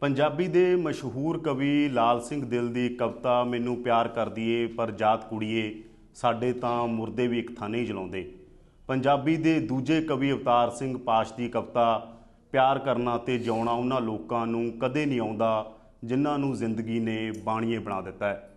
ਪੰਜਾਬੀ ਦੇ ਮਸ਼ਹੂਰ ਕਵੀ ਲਾਲ ਸਿੰਘ ਦਿਲ ਦੀ ਕਵਿਤਾ ਮੈਨੂੰ ਪਿਆਰ ਕਰਦੀ ਏ, ਪਰ ਜਾਤ ਕੁੜੀਏ, ਸਾਡੇ ਤਾਂ ਮੁਰਦੇ ਵੀ ਇੱਕ ਥਾਂ ਨਹੀਂ ਜਲਾਉਂਦੇ। ਪੰਜਾਬੀ ਦੇ ਦੂਜੇ ਕਵੀ ਅਵਤਾਰ ਸਿੰਘ ਪਾਸ਼ ਦੀ ਕਵਿਤਾ, ਪਿਆਰ ਕਰਨਾ ਤੇ ਜਿਉਣਾ ਉਹਨਾਂ ਲੋਕਾਂ ਨੂੰ ਕਦੇ ਨਹੀਂ ਆਉਂਦਾ, ਜਿਨ੍ਹਾਂ ਨੂੰ ਜ਼ਿੰਦਗੀ ਨੇ ਬਾਣੀਏ ਬਣਾ ਦਿੱਤਾ ਹੈ।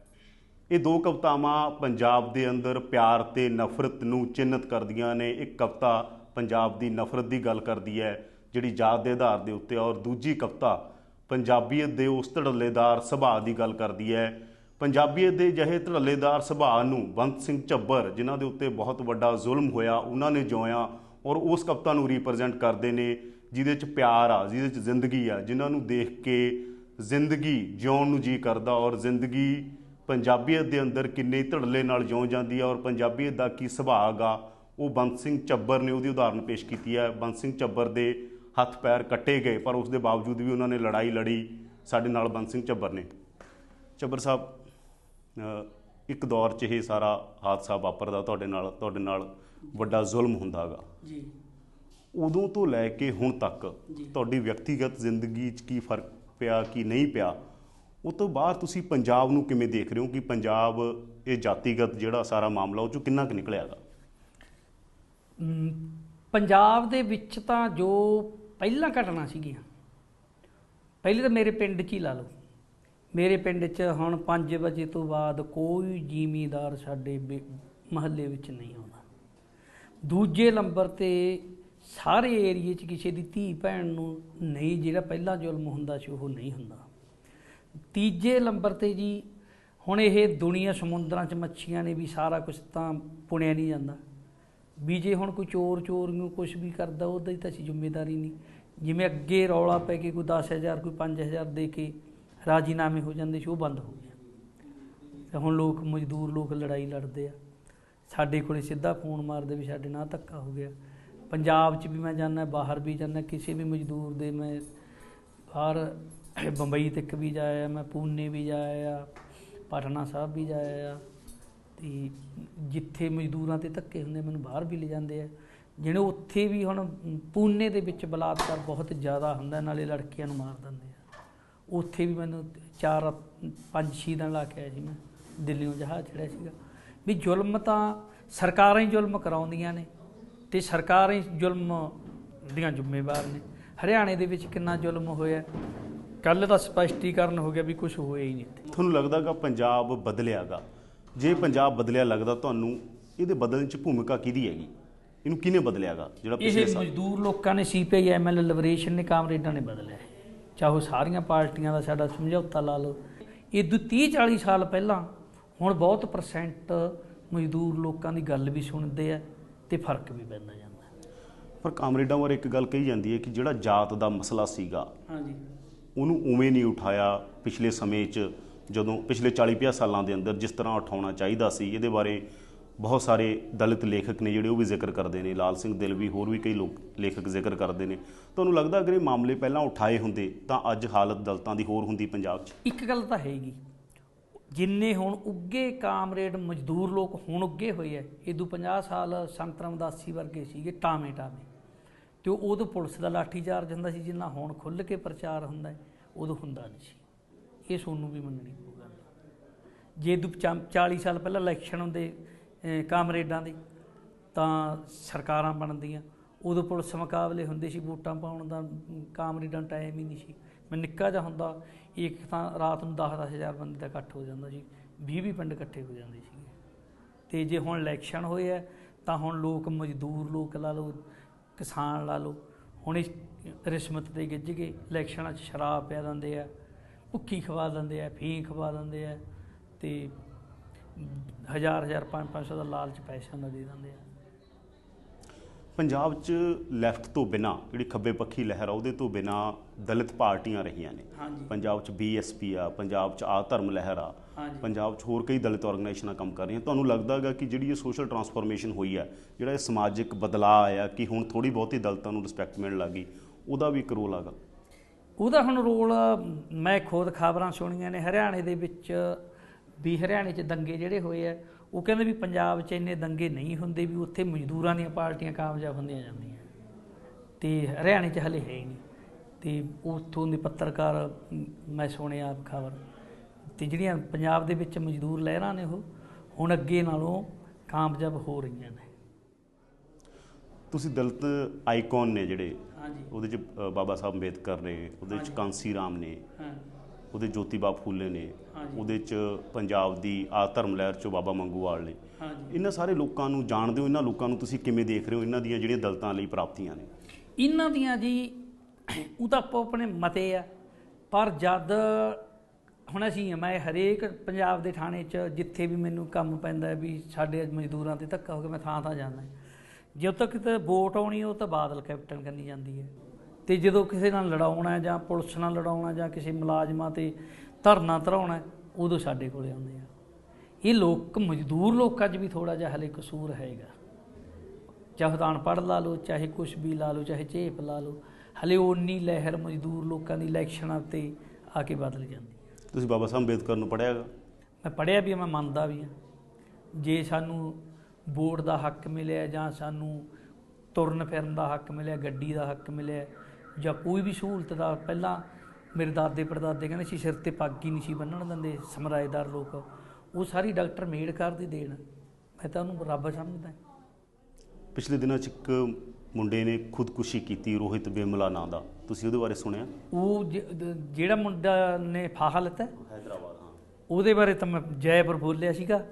ਇਹ ਦੋ ਕਵਿਤਾਵਾਂ ਪੰਜਾਬ ਦੇ ਅੰਦਰ ਪਿਆਰ ਤੇ ਨਫ਼ਰਤ ਨੂੰ ਚਿੰਨ੍ਹਿਤ ਕਰਦੀਆਂ ਨੇ। ਇੱਕ ਕਵਿਤਾ ਪੰਜਾਬ ਦੀ ਨਫ਼ਰਤ ਦੀ ਗੱਲ ਕਰਦੀ ਹੈ, ਜਿਹੜੀ ਜਾਤ ਦੇ ਆਧਾਰ ਦੇ ਉੱਤੇ ਔਰ ਦੂਜੀ ਕਵਿਤਾ ਪੰਜਾਬੀਅਤ ਦੇ ਉਸ ਧੜੱਲੇਦਾਰ ਸੁਭਾਅ ਦੀ ਗੱਲ ਕਰਦੀ ਹੈ। ਪੰਜਾਬੀਅਤ ਦੇ ਜਿਹੇ ਧੜੱਲੇਦਾਰ ਸੁਭਾਅ ਨੂੰ ਬੰਤ ਸਿੰਘ ਝੱਬਰ, ਜਿਨ੍ਹਾਂ ਦੇ ਉੱਤੇ ਬਹੁਤ ਵੱਡਾ ਜ਼ੁਲਮ ਹੋਇਆ, ਉਹਨਾਂ ਨੇ ਜਿਉਇਆ ਔਰ ਉਸ ਕਵਿਤਾ ਨੂੰ ਰਿਪਰੈਜ਼ੈਂਟ ਕਰਦੇ ਨੇ, ਜਿਹਦੇ 'ਚ ਪਿਆਰ ਆ, ਜਿਹਦੇ 'ਚ ਜ਼ਿੰਦਗੀ ਆ, ਜਿਨ੍ਹਾਂ ਨੂੰ ਦੇਖ ਕੇ ਜ਼ਿੰਦਗੀ ਜਿਉਣ ਨੂੰ ਜੀ ਕਰਦਾ ਔਰ ਜ਼ਿੰਦਗੀ ਪੰਜਾਬੀਅਤ ਦੇ ਅੰਦਰ ਕਿੰਨੇ ਧੜੱਲੇ ਨਾਲ ਜਿਉਂ ਜਾਂਦੀ ਹੈ ਔਰ ਪੰਜਾਬੀਅਤ ਦਾ ਕੀ ਸੁਭਾਅ ਆ ਉਹ ਬੰਤ ਸਿੰਘ ਚੱਬਰ ਨੇ ਉਹਦੀ ਉਦਾਹਰਨ ਪੇਸ਼ ਕੀਤੀ ਹੈ। ਬੰਤ ਸਿੰਘ ਚੱਬਰ ਦੇ ਹੱਥ ਪੈਰ ਕੱਟੇ ਗਏ ਪਰ ਉਸ ਦੇ ਬਾਵਜੂਦ ਵੀ ਉਹਨਾਂ ਨੇ ਲੜਾਈ ਲੜੀ। ਸਾਡੇ ਨਾਲ ਬੰਤ ਸਿੰਘ ਚੱਬਰ ਨੇ। ਚੱਬਰ ਸਾਹਿਬ ਇੱਕ ਦੌਰ 'ਚ ਇਹ ਸਾਰਾ ਹਾਦਸਾ ਵਾਪਰਦਾ ਤੁਹਾਡੇ ਨਾਲ ਤੁਹਾਡੇ ਨਾਲ ਵੱਡਾ ਜ਼ੁਲਮ ਹੁੰਦਾਗਾ। ਜੀ। ਉਦੋਂ ਤੋਂ ਲੈ ਕੇ ਹੁਣ ਤੱਕ। ਤੁਹਾਡੀ ਵਿਅਕਤੀਗਤ ਜ਼ਿੰਦਗੀ 'ਚ ਕੀ ਫ਼ਰਕ ਪਿਆ ਕੀ ਨਹੀਂ ਪਿਆ? ਉਹ ਤੋਂ ਬਾਅਦ ਤੁਸੀਂ ਪੰਜਾਬ ਨੂੰ ਕਿਵੇਂ ਦੇਖ ਰਹੇ ਹੋ ਕਿ ਪੰਜਾਬ ਇਹ ਜਾਤੀਗਤ ਜਿਹੜਾ ਸਾਰਾ ਮਾਮਲਾ ਉਹ ਚੋਂ ਕਿੰਨਾ ਕੁ ਨਿਕਲਿਆਗਾ? ਪੰਜਾਬ ਦੇ ਵਿੱਚ ਤਾਂ ਜੋ ਪਹਿਲਾਂ ਘਟਨਾ ਸੀਗੀਆਂ। ਪਹਿਲੇ ਤਾਂ ਮੇਰੇ ਪਿੰਡ 'ਚ ਹੀ ਲਾ ਲਓ। ਮੇਰੇ ਪਿੰਡ 'ਚ ਹੁਣ 5 ਵਜੇ ਤੋਂ ਬਾਅਦ ਕੋਈ ਜ਼ਿਮੀਦਾਰ ਸਾਡੇ ਮਹੱਲੇ ਵਿੱਚ ਨਹੀਂ ਆਉਂਦਾ। ਦੂਜੇ ਨੰਬਰ ਤੇ ਸਾਰੇ ਏਰੀਏ 'ਚ ਕਿਸੇ ਦੀ ਧੀ ਭੈਣ ਨੂੰ ਨਹੀਂ, ਜਿਹੜਾ ਪਹਿਲਾਂ ਜ਼ੁਲਮ ਹੁੰਦਾ ਸੀ, ਉਹ ਨਹੀਂ ਹੁੰਦਾ। ਤੀਜੇ ਨੰਬਰ ਤੇ ਜੀ, ਹੁਣ ਇਹ ਦੁਨੀਆ ਸਮੁੰਦਰਾਂ 'ਚ ਮੱਛੀਆਂ ਨੇ ਵੀ ਸਾਰਾ ਕੁਝ ਤਾਂ ਪੁਣਿਆ ਨਹੀਂ ਜਾਂਦਾ। ਵੀ ਜੇ ਹੁਣ ਕੋਈ ਚੋਰ ਚੋਰ ਨੂੰ ਕੁਝ ਵੀ ਕਰਦਾ, ਉਹਦਾ ਹੀ ਤਾਂ ਅਸੀਂ ਜ਼ਿੰਮੇਵਾਰੀ ਨਹੀਂ। ਜਿਵੇਂ ਅੱਗੇ ਰੌਲਾ ਪੈ ਕੇ ਕੋਈ 10000 ਕੋਈ 5000 ਦੇ ਕੇ ਰਾਜੀਨਾਮੇ ਹੋ ਜਾਂਦੇ ਸੀ, ਉਹ ਬੰਦ ਹੋ ਗਿਆ ਤੇ ਹੁਣ ਲੋਕ, ਮਜ਼ਦੂਰ ਲੋਕ ਲੜਾਈ ਲੜਦੇ ਆ। ਸਾਡੇ ਕੋਲੇ ਸਿੱਧਾ ਫੋਨ ਮਾਰਦੇ ਵੀ ਸਾਡੇ ਨਾਲ ਧੱਕਾ ਹੋ ਗਿਆ। ਪੰਜਾਬ 'ਚ ਵੀ ਮੈਂ ਜਾਂਦਾ, ਬਾਹਰ ਵੀ ਜਾਂਦਾ, ਕਿਸੇ ਵੀ ਮਜ਼ਦੂਰ ਦੇ ਮੈਂ ਬਾਹਰ ਬੰਬਈ ਤੱਕ ਵੀ ਜਾਇਆ, ਮੈਂ ਪੂਨੇ ਵੀ ਜਾਇਆ, ਪਟਨਾ ਸਾਹਿਬ ਵੀ ਜਾਇਆ। ਤੇ ਜਿੱਥੇ ਮਜ਼ਦੂਰਾਂ ਤੇ ਧੱਕੇ ਹੁੰਦੇ ਮੈਨੂੰ ਬਾਹਰ ਵੀ ਲੈ ਜਾਂਦੇ ਆ। ਜਿਹੜੇ ਉੱਥੇ ਵੀ ਹੁਣ ਪੂਨੇ ਦੇ ਵਿੱਚ ਬਲਾਤਕਾਰ ਬਹੁਤ ਜ਼ਿਆਦਾ ਹੁੰਦਾ, ਨਾਲੇ ਲੜਕੀਆਂ ਨੂੰ ਮਾਰ ਦਿੰਦੇ ਆ। ਉੱਥੇ ਵੀ ਮੈਨੂੰ ਚਾਰ, ਪੰਜ, ਛੇ ਦਿਨ ਲਾ ਕੇ ਆਇਆ ਸੀ ਮੈਂ, ਦਿੱਲੀੋਂ ਜਹਾਜ਼ ਚੜਿਆ ਸੀਗਾ। ਵੀ ਜ਼ੁਲਮ ਤਾਂ ਸਰਕਾਰਾਂ ਹੀ ਜ਼ੁਲਮ ਕਰਾਉਂਦੀਆਂ ਨੇ ਤੇ ਸਰਕਾਰਾਂ ਹੀ ਜ਼ੁਲਮ ਦੀਆਂ ਜ਼ਿੰਮੇਵਾਰ ਨੇ। ਹਰਿਆਣੇ ਦੇ ਵਿੱਚ ਕਿੰਨਾ ਜ਼ੁਲਮ ਹੋਇਆ? ਕੱਲ ਦਾ ਸਪਸ਼ਟੀਕਰਨ ਹੋ ਗਿਆ ਵੀ ਕੁਝ ਹੋਇਆ ਹੀ ਨਹੀਂ ਇੱਥੇ। ਤੁਹਾਨੂੰ ਲੱਗਦਾਗਾ ਪੰਜਾਬ ਬਦਲਿਆਗਾ ਜੇ ਪੰਜਾਬ ਬਦਲਿਆ ਲੱਗਦਾ ਤੁਹਾਨੂੰ ਇਹਦੇ ਬਦਲਣ 'ਚ ਭੂਮਿਕਾ ਕਿਹਦੀ ਹੈਗੀ? ਇਹਨੂੰ ਕਿਹਨੇ ਬਦਲਿਆਗਾ ਜਿਹੜਾ ਪਿਛਲੇ ਇਹ ਸਾਲ? ਮਜ਼ਦੂਰ ਲੋਕਾਂ ਨੇ ਸੀਪੀਆਈ ਐਮਐਲ ਲਿਬਰੇਸ਼ਨ ਨੇ ਕਾਮਰੇਡਾਂ ਨੇ ਬਦਲਿਆ। ਚਾਹੇ ਸਾਰੀਆਂ ਪਾਰਟੀਆਂ ਦਾ ਸਾਡਾ ਸਮਝੌਤਾ ਲਾ ਲਓ। ਇਹ ਤੋਂ 30 40 ਸਾਲ ਪਹਿਲਾਂ ਹੁਣ ਬਹੁਤ ਪਰਸੈਂਟ ਮਜ਼ਦੂਰ ਲੋਕਾਂ ਦੀ ਗੱਲ ਵੀ ਸੁਣਦੇ ਆ ਤੇ ਫ਼ਰਕ ਵੀ ਪੈਂਦਾ ਜਾਂਦਾ। ਪਰ ਕਾਮਰੇਡਾਂ ਬਾਰੇ ਇੱਕ ਗੱਲ ਕਹੀ ਜਾਂਦੀ ਹੈ ਕਿ ਜਿਹੜਾ ਜਾਤ ਦਾ ਮਸਲਾ ਸੀਗਾ ਹਾਂਜੀ। ਉਹਨੂੰ ਉਵੇਂ ਨਹੀਂ ਉਠਾਇਆ ਪਿਛਲੇ ਸਮੇਂ 'ਚ। ਜਦੋਂ ਪਿਛਲੇ 40-50 ਸਾਲਾਂ ਦੇ ਅੰਦਰ ਜਿਸ ਤਰ੍ਹਾਂ ਉਠਾਉਣਾ ਚਾਹੀਦਾ ਸੀ, ਇਹਦੇ ਬਾਰੇ ਬਹੁਤ ਸਾਰੇ ਦਲਿਤ ਲੇਖਕ ਨੇ ਜਿਹੜੇ ਉਹ ਵੀ ਜ਼ਿਕਰ ਕਰਦੇ ਨੇ। ਲਾਲ ਸਿੰਘ ਦਿਲ ਵੀ ਹੋਰ ਵੀ ਕਈ ਲੋਕ ਲੇਖਕ ਜ਼ਿਕਰ ਕਰਦੇ ਨੇ। ਤੁਹਾਨੂੰ ਲੱਗਦਾ ਅਗਰ ਇਹ ਮਾਮਲੇ ਪਹਿਲਾਂ ਉਠਾਏ ਹੁੰਦੇ ਤਾਂ ਅੱਜ ਹਾਲਤ ਦਲਤਾਂ ਦੀ ਹੋਰ ਹੁੰਦੀ ਪੰਜਾਬ 'ਚ? ਇੱਕ ਗੱਲ ਤਾਂ ਹੈਗੀ। ਜਿੰਨੇ ਹੁਣ ਉੱਗੇ ਕਾਮਰੇਡ ਮਜ਼ਦੂਰ ਲੋਕ ਹੁਣ ਉੱਗੇ ਹੋਏ ਐ ਇਦੋਂ 50 ਸਾਲ ਸੰਤ ਰਾਮਦਾਸੀ ਵਰਗੇ ਸੀਗੇ, ਟਾਵੇਂ ਟਾਵੇਂ। ਤੇ ਉਦੋਂ ਪੁਲਿਸ ਦਾ ਲਾਠੀਚਾਰਜ ਹੁੰਦਾ ਸੀ, ਜਿੰਨਾ ਹੁਣ ਖੁੱਲ੍ਹ ਕੇ ਪ੍ਰਚਾਰ ਹੁੰਦਾ ਉਦੋਂ ਹੁੰਦਾ ਨਹੀਂ ਸੀ। ਇਹ ਸੋਨੂੰ ਵੀ ਮੰਨਣੀ ਪਊ ਗੱਲ। ਜੇ ਇਦੋਂ 40 ਸਾਲ ਪਹਿਲਾਂ ਇਲੈਕਸ਼ਨ ਹੁੰਦੇ ਕਾਮਰੇਡਾਂ ਦੇ ਤਾਂ ਸਰਕਾਰਾਂ ਬਣਦੀਆਂ। ਉਦੋਂ ਪੁਲਿਸ ਮੁਕਾਬਲੇ ਹੁੰਦੇ ਸੀ ਵੋਟਾਂ ਪਾਉਣ ਦਾ ਅਮ, ਕਾਮਰੇਡਾਂ ਟਾਈਮ ਹੀ ਨਹੀਂ ਸੀ। ਮੈਂ ਨਿੱਕਾ ਜਿਹਾ ਹੁੰਦਾ ਇੱਕ ਤਾਂ ਰਾਤ ਨੂੰ 10 ਹਜ਼ਾਰ ਬੰਦੇ ਦਾ ਇਕੱਠ ਹੋ ਜਾਂਦਾ ਸੀ 20 20 ਪਿੰਡ ਇਕੱਠੇ ਹੋ ਜਾਂਦੇ ਸੀਗੇ। ਤੇ ਜੇ ਹੁਣ ਇਲੈਕਸ਼ਨ ਹੋਏ ਆ ਤਾਂ ਹੁਣ ਲੋਕ ਮਜ਼ਦੂਰ ਲੋਕ ਲਾ ਲਓ ਕਿਸਾਨ ਲਾ ਲਓ ਹੁਣ ਇਸ ਰਿਸ਼ਵਤ ਤੇ ਗਿੱਜ ਕੇ ਇਲੈਕਸ਼ਨਾਂ 'ਚ ਸ਼ਰਾਬ ਪਿਆ ਦਿੰਦੇ ਆ। ਭੁੱਕੀ ਖਵਾ ਦਿੰਦੇ ਆ ਫੀਮ ਖਵਾ ਦਿੰਦੇ ਆ ਤੇ ਹਜ਼ਾਰ ਹਜ਼ਾਰ ਪੰਜ ਪੰਜ ਸੌ ਦਾ ਲਾਲਚ ਪੈਸਿਆਂ ਦਾ ਦੇ ਦਿੰਦੇ ਆ। ਪੰਜਾਬ 'ਚ ਲੈਫਟ ਤੋਂ ਬਿਨਾ ਜਿਹੜੀ ਖੱਬੇ ਪੱਖੀ ਲਹਿਰ ਆ ਉਹਦੇ ਤੋਂ ਬਿਨਾ ਦਲਿਤ ਪਾਰਟੀਆਂ ਰਹੀਆਂ ਨੇ। ਪੰਜਾਬ 'ਚ ਬੀਐਸਪੀ ਆ ਪੰਜਾਬ 'ਚ ਆ ਧਰਮ ਲਹਿਰ ਆ ਪੰਜਾਬ 'ਚ ਹੋਰ ਕਈ ਦਲਿਤ ਆਰਗੇਨਾਈਜੇਸ਼ਨਾਂ ਕੰਮ ਕਰ ਰਹੀਆਂ। ਤੁਹਾਨੂੰ ਲੱਗਦਾ ਹੈਗਾ ਕਿ ਜਿਹੜੀ ਇਹ ਸੋਸ਼ਲ ਟਰਾਂਸਫਰਮੇਸ਼ਨ ਹੋਈ ਆ ਜਿਹੜਾ ਇਹ ਸਮਾਜਿਕ ਬਦਲਾਅ ਆਇਆ ਕਿ ਹੁਣ ਥੋੜੀ ਬਹੁਤੀ ਦਲਿਤਾਂ ਨੂੰ ਰਿਸਪੈਕਟ ਮਿਲਣ ਲੱਗੀ ਉਹਦਾ ਵੀ ਇੱਕ ਰੋਲ ਆਗਾ ਉਹਦਾ ਹੁਣ ਰੋਲ ਮੈਂ ਖੁਦ ਖਬਰਾਂ ਸੁਣੀਆਂ ਨੇ, ਹਰਿਆਣੇ ਦੇ ਵਿੱਚ ਵੀ ਹਰਿਆਣੇ 'ਚ ਦੰਗੇ ਜਿਹੜੇ ਹੋਏ ਆ, ਉਹ ਕਹਿੰਦੇ ਵੀ ਪੰਜਾਬ 'ਚ ਇੰਨੇ ਦੰਗੇ ਨਹੀਂ ਹੁੰਦੇ ਵੀ ਉੱਥੇ ਮਜ਼ਦੂਰਾਂ ਦੀਆਂ ਪਾਰਟੀਆਂ ਕਾਮਯਾਬ ਹੁੰਦੀਆਂ ਜਾਂਦੀਆਂ। ਤੇ ਹਰਿਆਣੇ 'ਚ ਹਲੇ ਹੈ ਹੀ ਨਹੀਂ। ਤੇ ਉੱਥੋਂ ਦੇ ਪੱਤਰਕਾਰ, ਮੈਂ ਸੁਣਿਆ ਖਬਰ, ਤੇ ਜਿਹੜੀਆਂ ਪੰਜਾਬ ਦੇ ਵਿੱਚ ਮਜ਼ਦੂਰ ਲਹਿਰਾਂ ਨੇ ਉਹ, ਹੁਣ ਅੱਗੇ ਨਾਲੋਂ ਕਾਮਯਾਬ ਹੋ ਰਹੀਆਂ ਨੇ। ਤੁਸੀਂ ਦਲਿਤ ਆਈਕਨ ਨੇ ਜਿਹੜੇ ਉਹਦੇ ਚ ਬਾਬਾ ਸਾਹਿਬ ਅੰਬੇਦਕਰ ਨੇ ਉਹਦੇ ਚ। ਕਾਂਸੀ ਰਾਮ ਨੇ ਹਾਂ। ਉਹਦੇ ਜੋਤੀਬਾ ਫੂਲੇ ਨੇ। ਉਹਦੇ ਚ ਪੰਜਾਬ ਦੀ ਆ ਧਰਮ ਲਹਿਰ ਚੋਂ ਬਾਬਾ ਮੰਗੂਵਾਲ ਨੇ। ਇਹਨਾਂ ਸਾਰੇ ਲੋਕਾਂ ਨੂੰ ਜਾਣਦੇ ਹੋ ਇਹਨਾਂ ਲੋਕਾਂ ਨੂੰ ਤੁਸੀਂ ਕਿਵੇਂ ਦੇਖ ਰਹੇ ਹੋ ਇਹਨਾਂ ਦੀਆਂ ਜਿਹੜੀਆਂ ਦਲਿਤਾਂ ਲਈ ਪ੍ਰਾਪਤੀਆਂ ਨੇ? ਇਹਨਾਂ ਦੀਆਂ ਜੀ ਉਹ ਤਾਂ ਆਪੋ ਆਪਣੇ ਮਤੇ ਆ ਪਰ ਜਦ ਹੁਣ ਅਸੀਂ ਮੈਂ ਹਰੇਕ ਪੰਜਾਬ ਦੇ ਥਾਣੇ 'ਚ ਜਿੱਥੇ ਵੀ ਮੈਨੂੰ ਕੰਮ ਪੈਂਦਾ ਵੀ ਸਾਡੇ ਮਜ਼ਦੂਰਾਂ ਤੇ ਧੱਕਾ ਹੋ ਗਿਆ ਮੈਂ ਥਾਂ ਥਾਂ ਜਾਂਦਾ। ਜਦੋਂ ਤੱਕ ਕਿਤੇ ਵੋਟ ਆਉਣੀ ਉਹ ਤਾਂ ਬਾਦਲ ਕੈਪਟਨ ਕਰਨੀ ਜਾਂਦੀ ਹੈ। ਤੇ ਜਦੋਂ ਕਿਸੇ ਨਾਲ ਲੜਾਉਣਾ ਹੈ ਜਾਂ ਪੁਲਿਸ ਨਾਲ ਲੜਾਉਣਾ ਜਾਂ ਕਿਸੇ ਮੁਲਾਜ਼ਮਾਂ ਤੇ ਧਰਨਾ ਧਰਾਉਣਾ ਉਦੋਂ ਸਾਡੇ ਕੋਲੇ ਆਉਂਦੇ ਆ। ਇਹ ਲੋਕ ਮਜ਼ਦੂਰ ਲੋਕਾਂ 'ਚ ਵੀ ਥੋੜਾ ਜਿਹਾ ਹਲੇ ਕਸੂਰ ਹੈਗਾ। ਚਾਹੇ ਤਾਂ ਅਨਪੜ੍ਹ ਲਾ ਲਓ ਚਾਹੇ ਕੁਛ ਵੀ ਲਾ ਲਓ ਚਾਹੇ ਝੇਪ ਲਾ ਲਓ ਹਲੇ ਓਨੀ ਲਹਿਰ ਮਜ਼ਦੂਰ ਲੋਕਾਂ ਦੀ ਇਲੈਕਸ਼ਨਾਂ ਤੇ ਆ ਕੇ ਬਦਲ ਜਾਂਦੀ ਤੁਸੀਂ ਬਾਬਾ ਸਾਹਿਬ ਅੰਬੇਦਕਰ ਨੂੰ ਪੜ੍ਹਿਆਗਾ ਮੈਂ ਪੜ੍ਹਿਆ ਵੀ ਮੈਂ ਮੰਨਦਾ ਵੀ ਹਾਂ ਜੇ ਸਾਨੂੰ ਵੋਟ ਦਾ ਹੱਕ ਮਿਲਿਆ ਜਾਂ ਸਾਨੂੰ ਤੁਰਨ ਫਿਰਨ ਦਾ ਹੱਕ ਮਿਲਿਆ ਗੱਡੀ ਦਾ ਹੱਕ ਮਿਲਿਆ ਜਾਂ ਕੋਈ ਵੀ ਸਹੂਲਤ ਦਾ ਪਹਿਲਾਂ ਮੇਰੇ ਦਾਦੇ ਪੜਦਾਦੇ ਕਹਿੰਦੇ ਸੀ ਸਿਰ ਤੇ ਪੱਗ ਹੀ ਨਹੀਂ ਸੀ ਬੰਨਣ ਦਿੰਦੇ ਸਮਰਾਏਦਾਰ ਲੋਕ। ਉਹ ਸਾਰੀ ਡਾਕਟਰ ਮੇਡਕਰ ਦੀ ਦੇਣ। ਮੈਂ ਤਾਂ ਉਹਨੂੰ ਰੱਬ ਸਮਝਦਾ। ਪਿਛਲੇ ਦਿਨਾਂ ਚ ਇੱਕ ਮੁੰਡੇ ਨੇ ਖੁਦਕੁਸ਼ੀ ਕੀਤੀ ਰੋਹਿਤ ਬੇਮਲਾ ਨਾਂ ਦਾ। ਤੁਸੀਂ ਉਹਦੇ ਬਾਰੇ ਸੁਣਿਆ? ਉਹ ਜਿਹੜਾ ਮੁੰਡਾ ਨੇ ਫਾਹਾ ਲਿੱਤਾ ਹੈਦਰਾਬਾਦ ਹਾਂ। ਉਹਦੇ ਬਾਰੇ ਤਾਂ ਮੈਂ ਜੈਪੁਰ ਬੋਲਿਆ ਸੀਗਾ।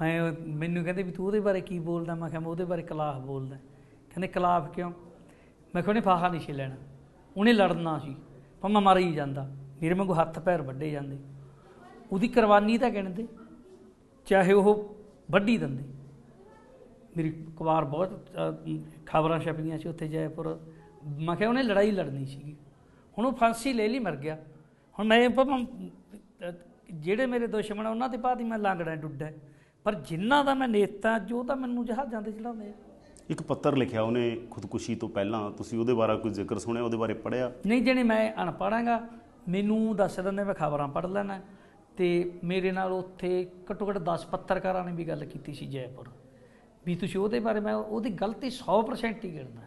ਮੈਂ ਮੈਨੂੰ ਕਹਿੰਦੇ ਵੀ ਤੂੰ ਉਹਦੇ ਬਾਰੇ ਕੀ ਬੋਲਦਾ? ਮੈਂ ਕਿਹਾ ਮੈਂ ਉਹਦੇ ਬਾਰੇ ਕਲਾਫ ਬੋਲਦਾ। ਕਹਿੰਦੇ ਕਲਾਫ ਕਿਉਂ? ਮੈਂ ਕਿਹਾ ਉਹਨੇ ਫਾਹਾ ਨਹੀਂ ਸੀ ਲੈਣਾ। ਉਹਨੇ ਲੜਨਾ ਸੀ। ਪਰ ਮੈਂ ਮਰ ਹੀ ਜਾਂਦਾ। ਮੇਰੇ ਵਾਂਗੂ ਹੱਥ ਪੈਰ ਵੱਡੇ ਜਾਂਦੇ। ਉਹਦੀ ਕੁਰਬਾਨੀ ਤਾਂ ਗਿਣਦੇ। ਚਾਹੇ ਉਹ ਵੱਢੀ ਦਿੰਦੇ। ਮੇਰੀ ਅਖਬਾਰ ਬਹੁਤ ਖਬਰਾਂ ਛਪੀਆਂ ਸੀ ਉੱਥੇ ਜੈਪੁਰ। ਮੈਂ ਕਿਹਾ ਉਹਨੇ ਲੜਾਈ ਲੜਨੀ ਸੀਗੀ। ਹੁਣ ਉਹ ਫਾਂਸੀ ਲੈ ਲਈ ਮਰ ਗਿਆ। ਹੁਣ ਮੈਂ ਭਾਵੇਂ, ਜਿਹੜੇ ਮੇਰੇ ਦੁਸ਼ਮਣ ਆ ਉਹਨਾਂ 'ਤੇ ਬਾਅਦ ਹੀ ਮੈਂ ਲਾਂਗੜਾ ਡੁੱਡਾ। ਪਰ ਜਿਨ੍ਹਾਂ ਦਾ ਮੈਂ ਨੇਤਾ ਜੋ ਤਾਂ ਮੈਨੂੰ ਜਹਾਜ਼ਾਂ ਤੇ ਚੜਾਉਂਦੇ ਆ। ਇੱਕ ਪੱਤਰ ਲਿਖਿਆ ਉਹਨੇ ਖੁਦਕੁਸ਼ੀ ਤੋਂ ਪਹਿਲਾਂ ਤੁਸੀਂ ਉਹਦੇ ਬਾਰੇ ਕੋਈ ਜ਼ਿਕਰ ਸੁਣਿਆ ਉਹਦੇ ਬਾਰੇ ਪੜ੍ਹਿਆ? ਨਹੀਂ ਜਿਹੜੇ ਮੈਂ ਅਨਪੜ੍ਹਾਂਗਾ ਮੈਨੂੰ ਦੱਸ ਦਿੰਦੇ ਮੈਂ ਖਬਰਾਂ ਪੜ੍ਹ ਲੈਣਾ ਤੇ ਮੇਰੇ ਨਾਲ ਉੱਥੇ ਘੱਟੋ ਘੱਟ 10 ਪੱਤਰਕਾਰਾਂ ਨੇ ਵੀ ਗੱਲ ਕੀਤੀ ਸੀ ਜੈਪੁਰ। ਵੀ ਤੁਸੀਂ ਉਹਦੇ ਬਾਰੇ ਮੈਂ ਉਹਦੀ ਗਲਤੀ 100% ਹੀ ਗਿਣਦਾ।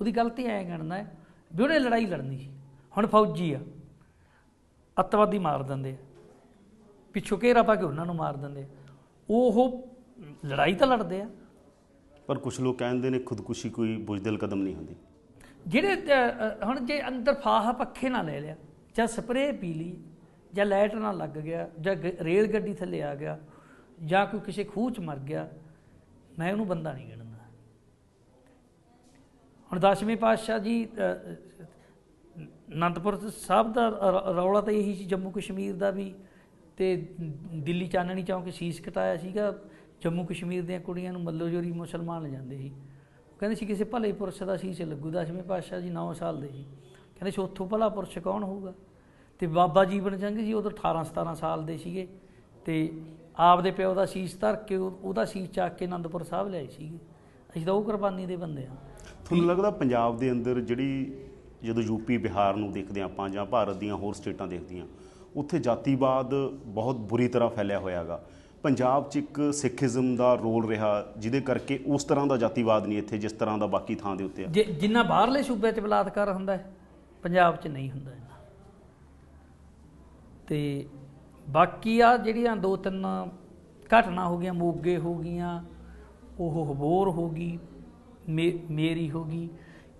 ਉਹਦੀ ਗਲਤੀ ਐ ਗਿਣਦਾ ਵੀ ਉਹਨੇ ਲੜਾਈ ਲੜਨੀ ਸੀ। ਹੁਣ ਫੌਜੀ ਆ। ਅੱਤਵਾਦੀ ਮਾਰ ਦਿੰਦੇ ਪਿੱਛੋਂ ਘੇਰਾ ਪਾ ਕੇ ਉਹਨਾਂ ਨੂੰ ਮਾਰ ਦਿੰਦੇ ਉਹ ਲੜਾਈ ਤਾਂ ਲੜਦੇ ਆ। ਪਰ ਕੁਝ ਲੋਕ ਕਹਿੰਦੇ ਨੇ ਖੁਦਕੁਸ਼ੀ ਕੋਈ ਬੁਝਦਿਲ ਕਦਮ ਨਹੀਂ ਹੁੰਦੀ। ਜਿਹੜੇ ਅ, ਹੁਣ ਜੇ ਅੰਦਰ ਫਾਹਾ ਪੱਖੇ ਨਾਲ ਲੈ ਲਿਆ ਜਾਂ ਸਪਰੇਅ ਪੀ ਲਈ ਜਾਂ ਲਾਈਟ ਨਾਲ ਲੱਗ ਗਿਆ ਜਾਂ ਗ- ਰੇਲ ਗੱਡੀ ਥੱਲੇ ਆ ਗਿਆ ਜਾਂ ਕੋਈ ਕਿਸੇ ਖੂਹ 'ਚ ਮਰ ਗਿਆ ਮੈਂ ਉਹਨੂੰ ਬੰਦਾ ਨਹੀਂ ਗਿਣਦਾ। ਹੁਣ ਦਸਵੇਂ ਪਾਤਸ਼ਾਹ ਜੀ ਅ, ਅਨੰਦਪੁਰ ਸਾਹਿਬ ਦਾ ਰ- ਰੌਲਾ ਤਾਂ ਇਹੀ ਸੀ ਜੰਮੂ ਕਸ਼ਮੀਰ ਦਾ ਵੀ ਤੇ ਦਿੱਲੀ ਚਾਨਣੀ ਚੌਂਕ ਸੀਸ ਕਟਾਇਆ ਸੀਗਾ। ਜੰਮੂ ਕਸ਼ਮੀਰ ਦੀਆਂ ਕੁੜੀਆਂ ਨੂੰ ਮੱਲੋ ਜੋਰੀ ਮੁਸਲਮਾਨ ਜਾਂਦੇ ਸੀ। ਉਹ ਕਹਿੰਦੇ ਸੀ ਕਿਸੇ ਭਲੇ ਪੁਰਸ਼ ਦਾ ਸੀਸ ਲੱਗੂ, ਦਸਵੇਂ ਪਾਤਸ਼ਾਹ ਜੀ 9 ਸਾਲ ਦੇ ਸੀ। ਕਹਿੰਦੇ ਸੀ ਉੱਥੋਂ ਭਲਾ ਪੁਰਸ਼ ਕੌਣ ਹੋਊਗਾ? ਤੇ ਬਾਬਾ ਜੀਵਨ ਸਿੰਘ ਜੀ ਉਦੋਂ 18 17 ਸਾਲ ਦੇ ਸੀਗੇ। ਤੇ ਆਪਦੇ ਪਿਓ ਦਾ ਸੀਸ ਧਰ ਕੇ ਉਹ- ਉਹਦਾ ਸੀਸ ਚੱਕ ਕੇ ਆਨੰਦਪੁਰ ਸਾਹਿਬ ਲਿਆਏ ਸੀਗੇ। ਅਸੀਂ ਤਾਂ ਉਹ ਕੁਰਬਾਨੀ ਦੇ ਬੰਦੇ ਆ ਤੁਹਾਨੂੰ ਲੱਗਦਾ ਪੰਜਾਬ ਦੇ ਅੰਦਰ ਜਿਹੜੀ ਜਦੋਂ ਯੂਪੀ ਬਿਹਾਰ ਨੂੰ ਦੇਖਦੇ ਹਾਂ ਆਪਾਂ ਜਾਂ ਭਾਰਤ ਦੀਆਂ ਹੋਰ ਸਟੇਟਾਂ ਦੇਖਦੀਆਂ ਉੱਥੇ ਜਾਤੀਵਾਦ ਬਹੁਤ ਬੁਰੀ ਤਰ੍ਹਾਂ ਫੈਲਿਆ ਹੋਇਆਗਾ। ਪੰਜਾਬ 'ਚ ਇੱਕ ਸਿੱਖੀਜ਼ਮ ਦਾ ਰੋਲ ਰਿਹਾ ਜਿਹਦੇ ਕਰਕੇ ਉਸ ਤਰ੍ਹਾਂ ਦਾ ਜਾਤੀਵਾਦ ਨਹੀਂ ਇੱਥੇ, ਜਿਸ ਤਰ੍ਹਾਂ ਦਾ ਬਾਕੀ ਥਾਂ ਦੇ ਉੱਤੇ ਆ। ਜੇ, ਜਿੰਨਾ ਬਾਹਰਲੇ ਸੂਬਿਆਂ 'ਚ ਬਲਾਤਕਾਰ ਹੁੰਦਾ ਹੈ, ਪੰਜਾਬ 'ਚ ਨਹੀਂ ਹੁੰਦਾ ਇੰਨਾ। ਤੇ ਬਾਕੀ ਆ ਜਿਹੜੀਆਂ ਦੋ ਤਿੰਨ ਘਟਨਾ ਹੋ ਗਈਆਂ, ਮੋਗੇ ਹੋ ਗਈਆਂ, ਉਹ ਹਬੋਰ ਹੋ ਗਈ, ਮੇ- ਮੇਰੀ ਹੋ ਗਈ,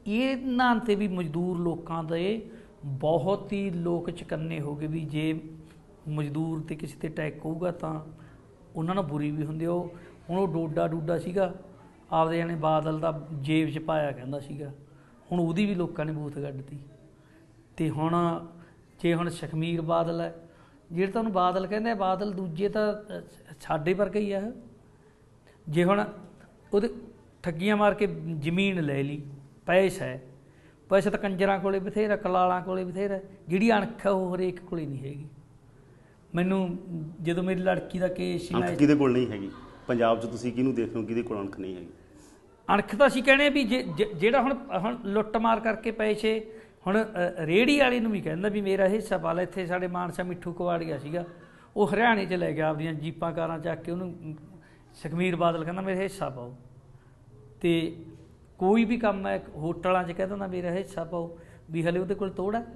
ਇਹਨਾਂ ਤੇ ਵੀ ਮਜ਼ਦੂਰ ਲੋਕਾਂ ਦੇ ਬਹੁਤ ਹੀ ਲੋਕ ਚਕੰਨੇ ਹੋ ਗਏ ਵੀ ਜੇ ਮਜ਼ਦੂਰ ਤੇ ਕਿਸੇ ਤੇ ਟੈਕ ਹੋਊਗਾ ਤਾਂ ਉਹਨਾਂ ਨੂੰ ਬੁਰੀ ਵੀ ਹੁੰਦੀ ਉਹ ਹੁਣ ਉਹ ਡੋਡਾ ਡੂਡਾ ਸੀਗਾ, ਆਪਦੇ ਜਾਣੇ ਬਾਦਲ ਦਾ ਜੇਬ 'ਚ ਪਾਇਆ ਕਹਿੰਦਾ ਸੀਗਾ। ਹੁਣ ਉਹਦੀ ਵੀ ਲੋਕਾਂ ਨੇ ਬੂਥ ਕੱਢਤੀ ਤੇ ਹੁਣ ਜੇ ਹੁਣ ਸ਼ਖਮੀਰ ਬਾਦਲ ਹੈ, ਜਿਹੜੇ ਤੁਹਾਨੂੰ ਬਾਦਲ ਕਹਿੰਦੇ ਆ, ਬਾਦਲ ਦੂਜੇ ਤਾਂ ਸਾਡੇ ਵਰਗੇ ਹੀ ਆ। ਜੇ ਹੁਣ ਉਹਦੇ ਠੱਗੀਆਂ ਮਾਰ ਕੇ ਜ਼ਮੀਨ ਲੈ ਲਈ, ਪੈਸਾ ਹੈ ਪੈਸਾ ਤਾਂ ਕੰਜਰਾਂ ਕੋਲੇ ਬਥੇਰਾ ਕਲਾਲਾਂ ਕੋਲੇ ਬਥੇਰਾ ਜਿਹੜੀ ਅਣਖ ਆ ਉਹ ਹਰੇਕ ਕੋਲੇ ਨਹੀਂ ਹੈਗੀ। ਮੈਨੂੰ ਜਦੋਂ ਮੇਰੀ ਲੜਕੀ ਦਾ ਕੇਸ ਸੀ ਮੈਂ ਕਿਹਦੇ ਕੋਲ ਨਹੀਂ ਹੈਗੀ? ਪੰਜਾਬ 'ਚ ਤੁਸੀਂ ਕਿਹਨੂੰ ਦੇਖ ਰਹੇ ਹੋ ਕਿਹਦੇ ਕੋਲ ਅੰਕ ਨਹੀਂ ਹੈਗੀ? ਅਣਖ ਤਾਂ ਅਸੀਂ ਕਹਿੰਦੇ ਵੀ ਜਿਹੜਾ ਹੁਣ ਹੁਣ ਲੁੱਟ ਮਾਰ ਕਰਕੇ ਪੈਸੇ ਹੁਣ ਅ, ਰੇਹੜੀ ਵਾਲੇ ਨੂੰ ਵੀ ਕਹਿੰਦਾ ਵੀ ਮੇਰਾ ਹਿੱਸਾ ਪਾ ਲੈ ਇੱਥੇ ਸਾਡੇ ਮਾਨਸਾ ਮਿੱਠੂ ਕੁਵਾੜੀਆ ਸੀਗਾ। ਉਹ ਹਰਿਆਣੇ 'ਚ ਲੈ ਗਿਆ ਆਪਦੀਆਂ ਜੀਪਾਂ ਕਾਰਾਂ ਚੱਕ ਕੇ ਉਹਨੂੰ ਸੁਖਮੀਰ ਬਾਦਲ ਕਹਿੰਦਾ ਮੇਰਾ ਹਿੱਸਾ ਪਾਓ। ਤੇ ਕੋਈ ਵੀ ਕੰਮ ਹੈ, ਹੋਟਲਾਂ 'ਚ ਕਹਿ ਦਿੰਦਾ ਮੇਰਾ ਹਿੱਸਾ ਪਾਓ, ਵੀ ਹਲੇ ਉਹਦੇ ਕੋਲ ਤੋੜ ਹੈ।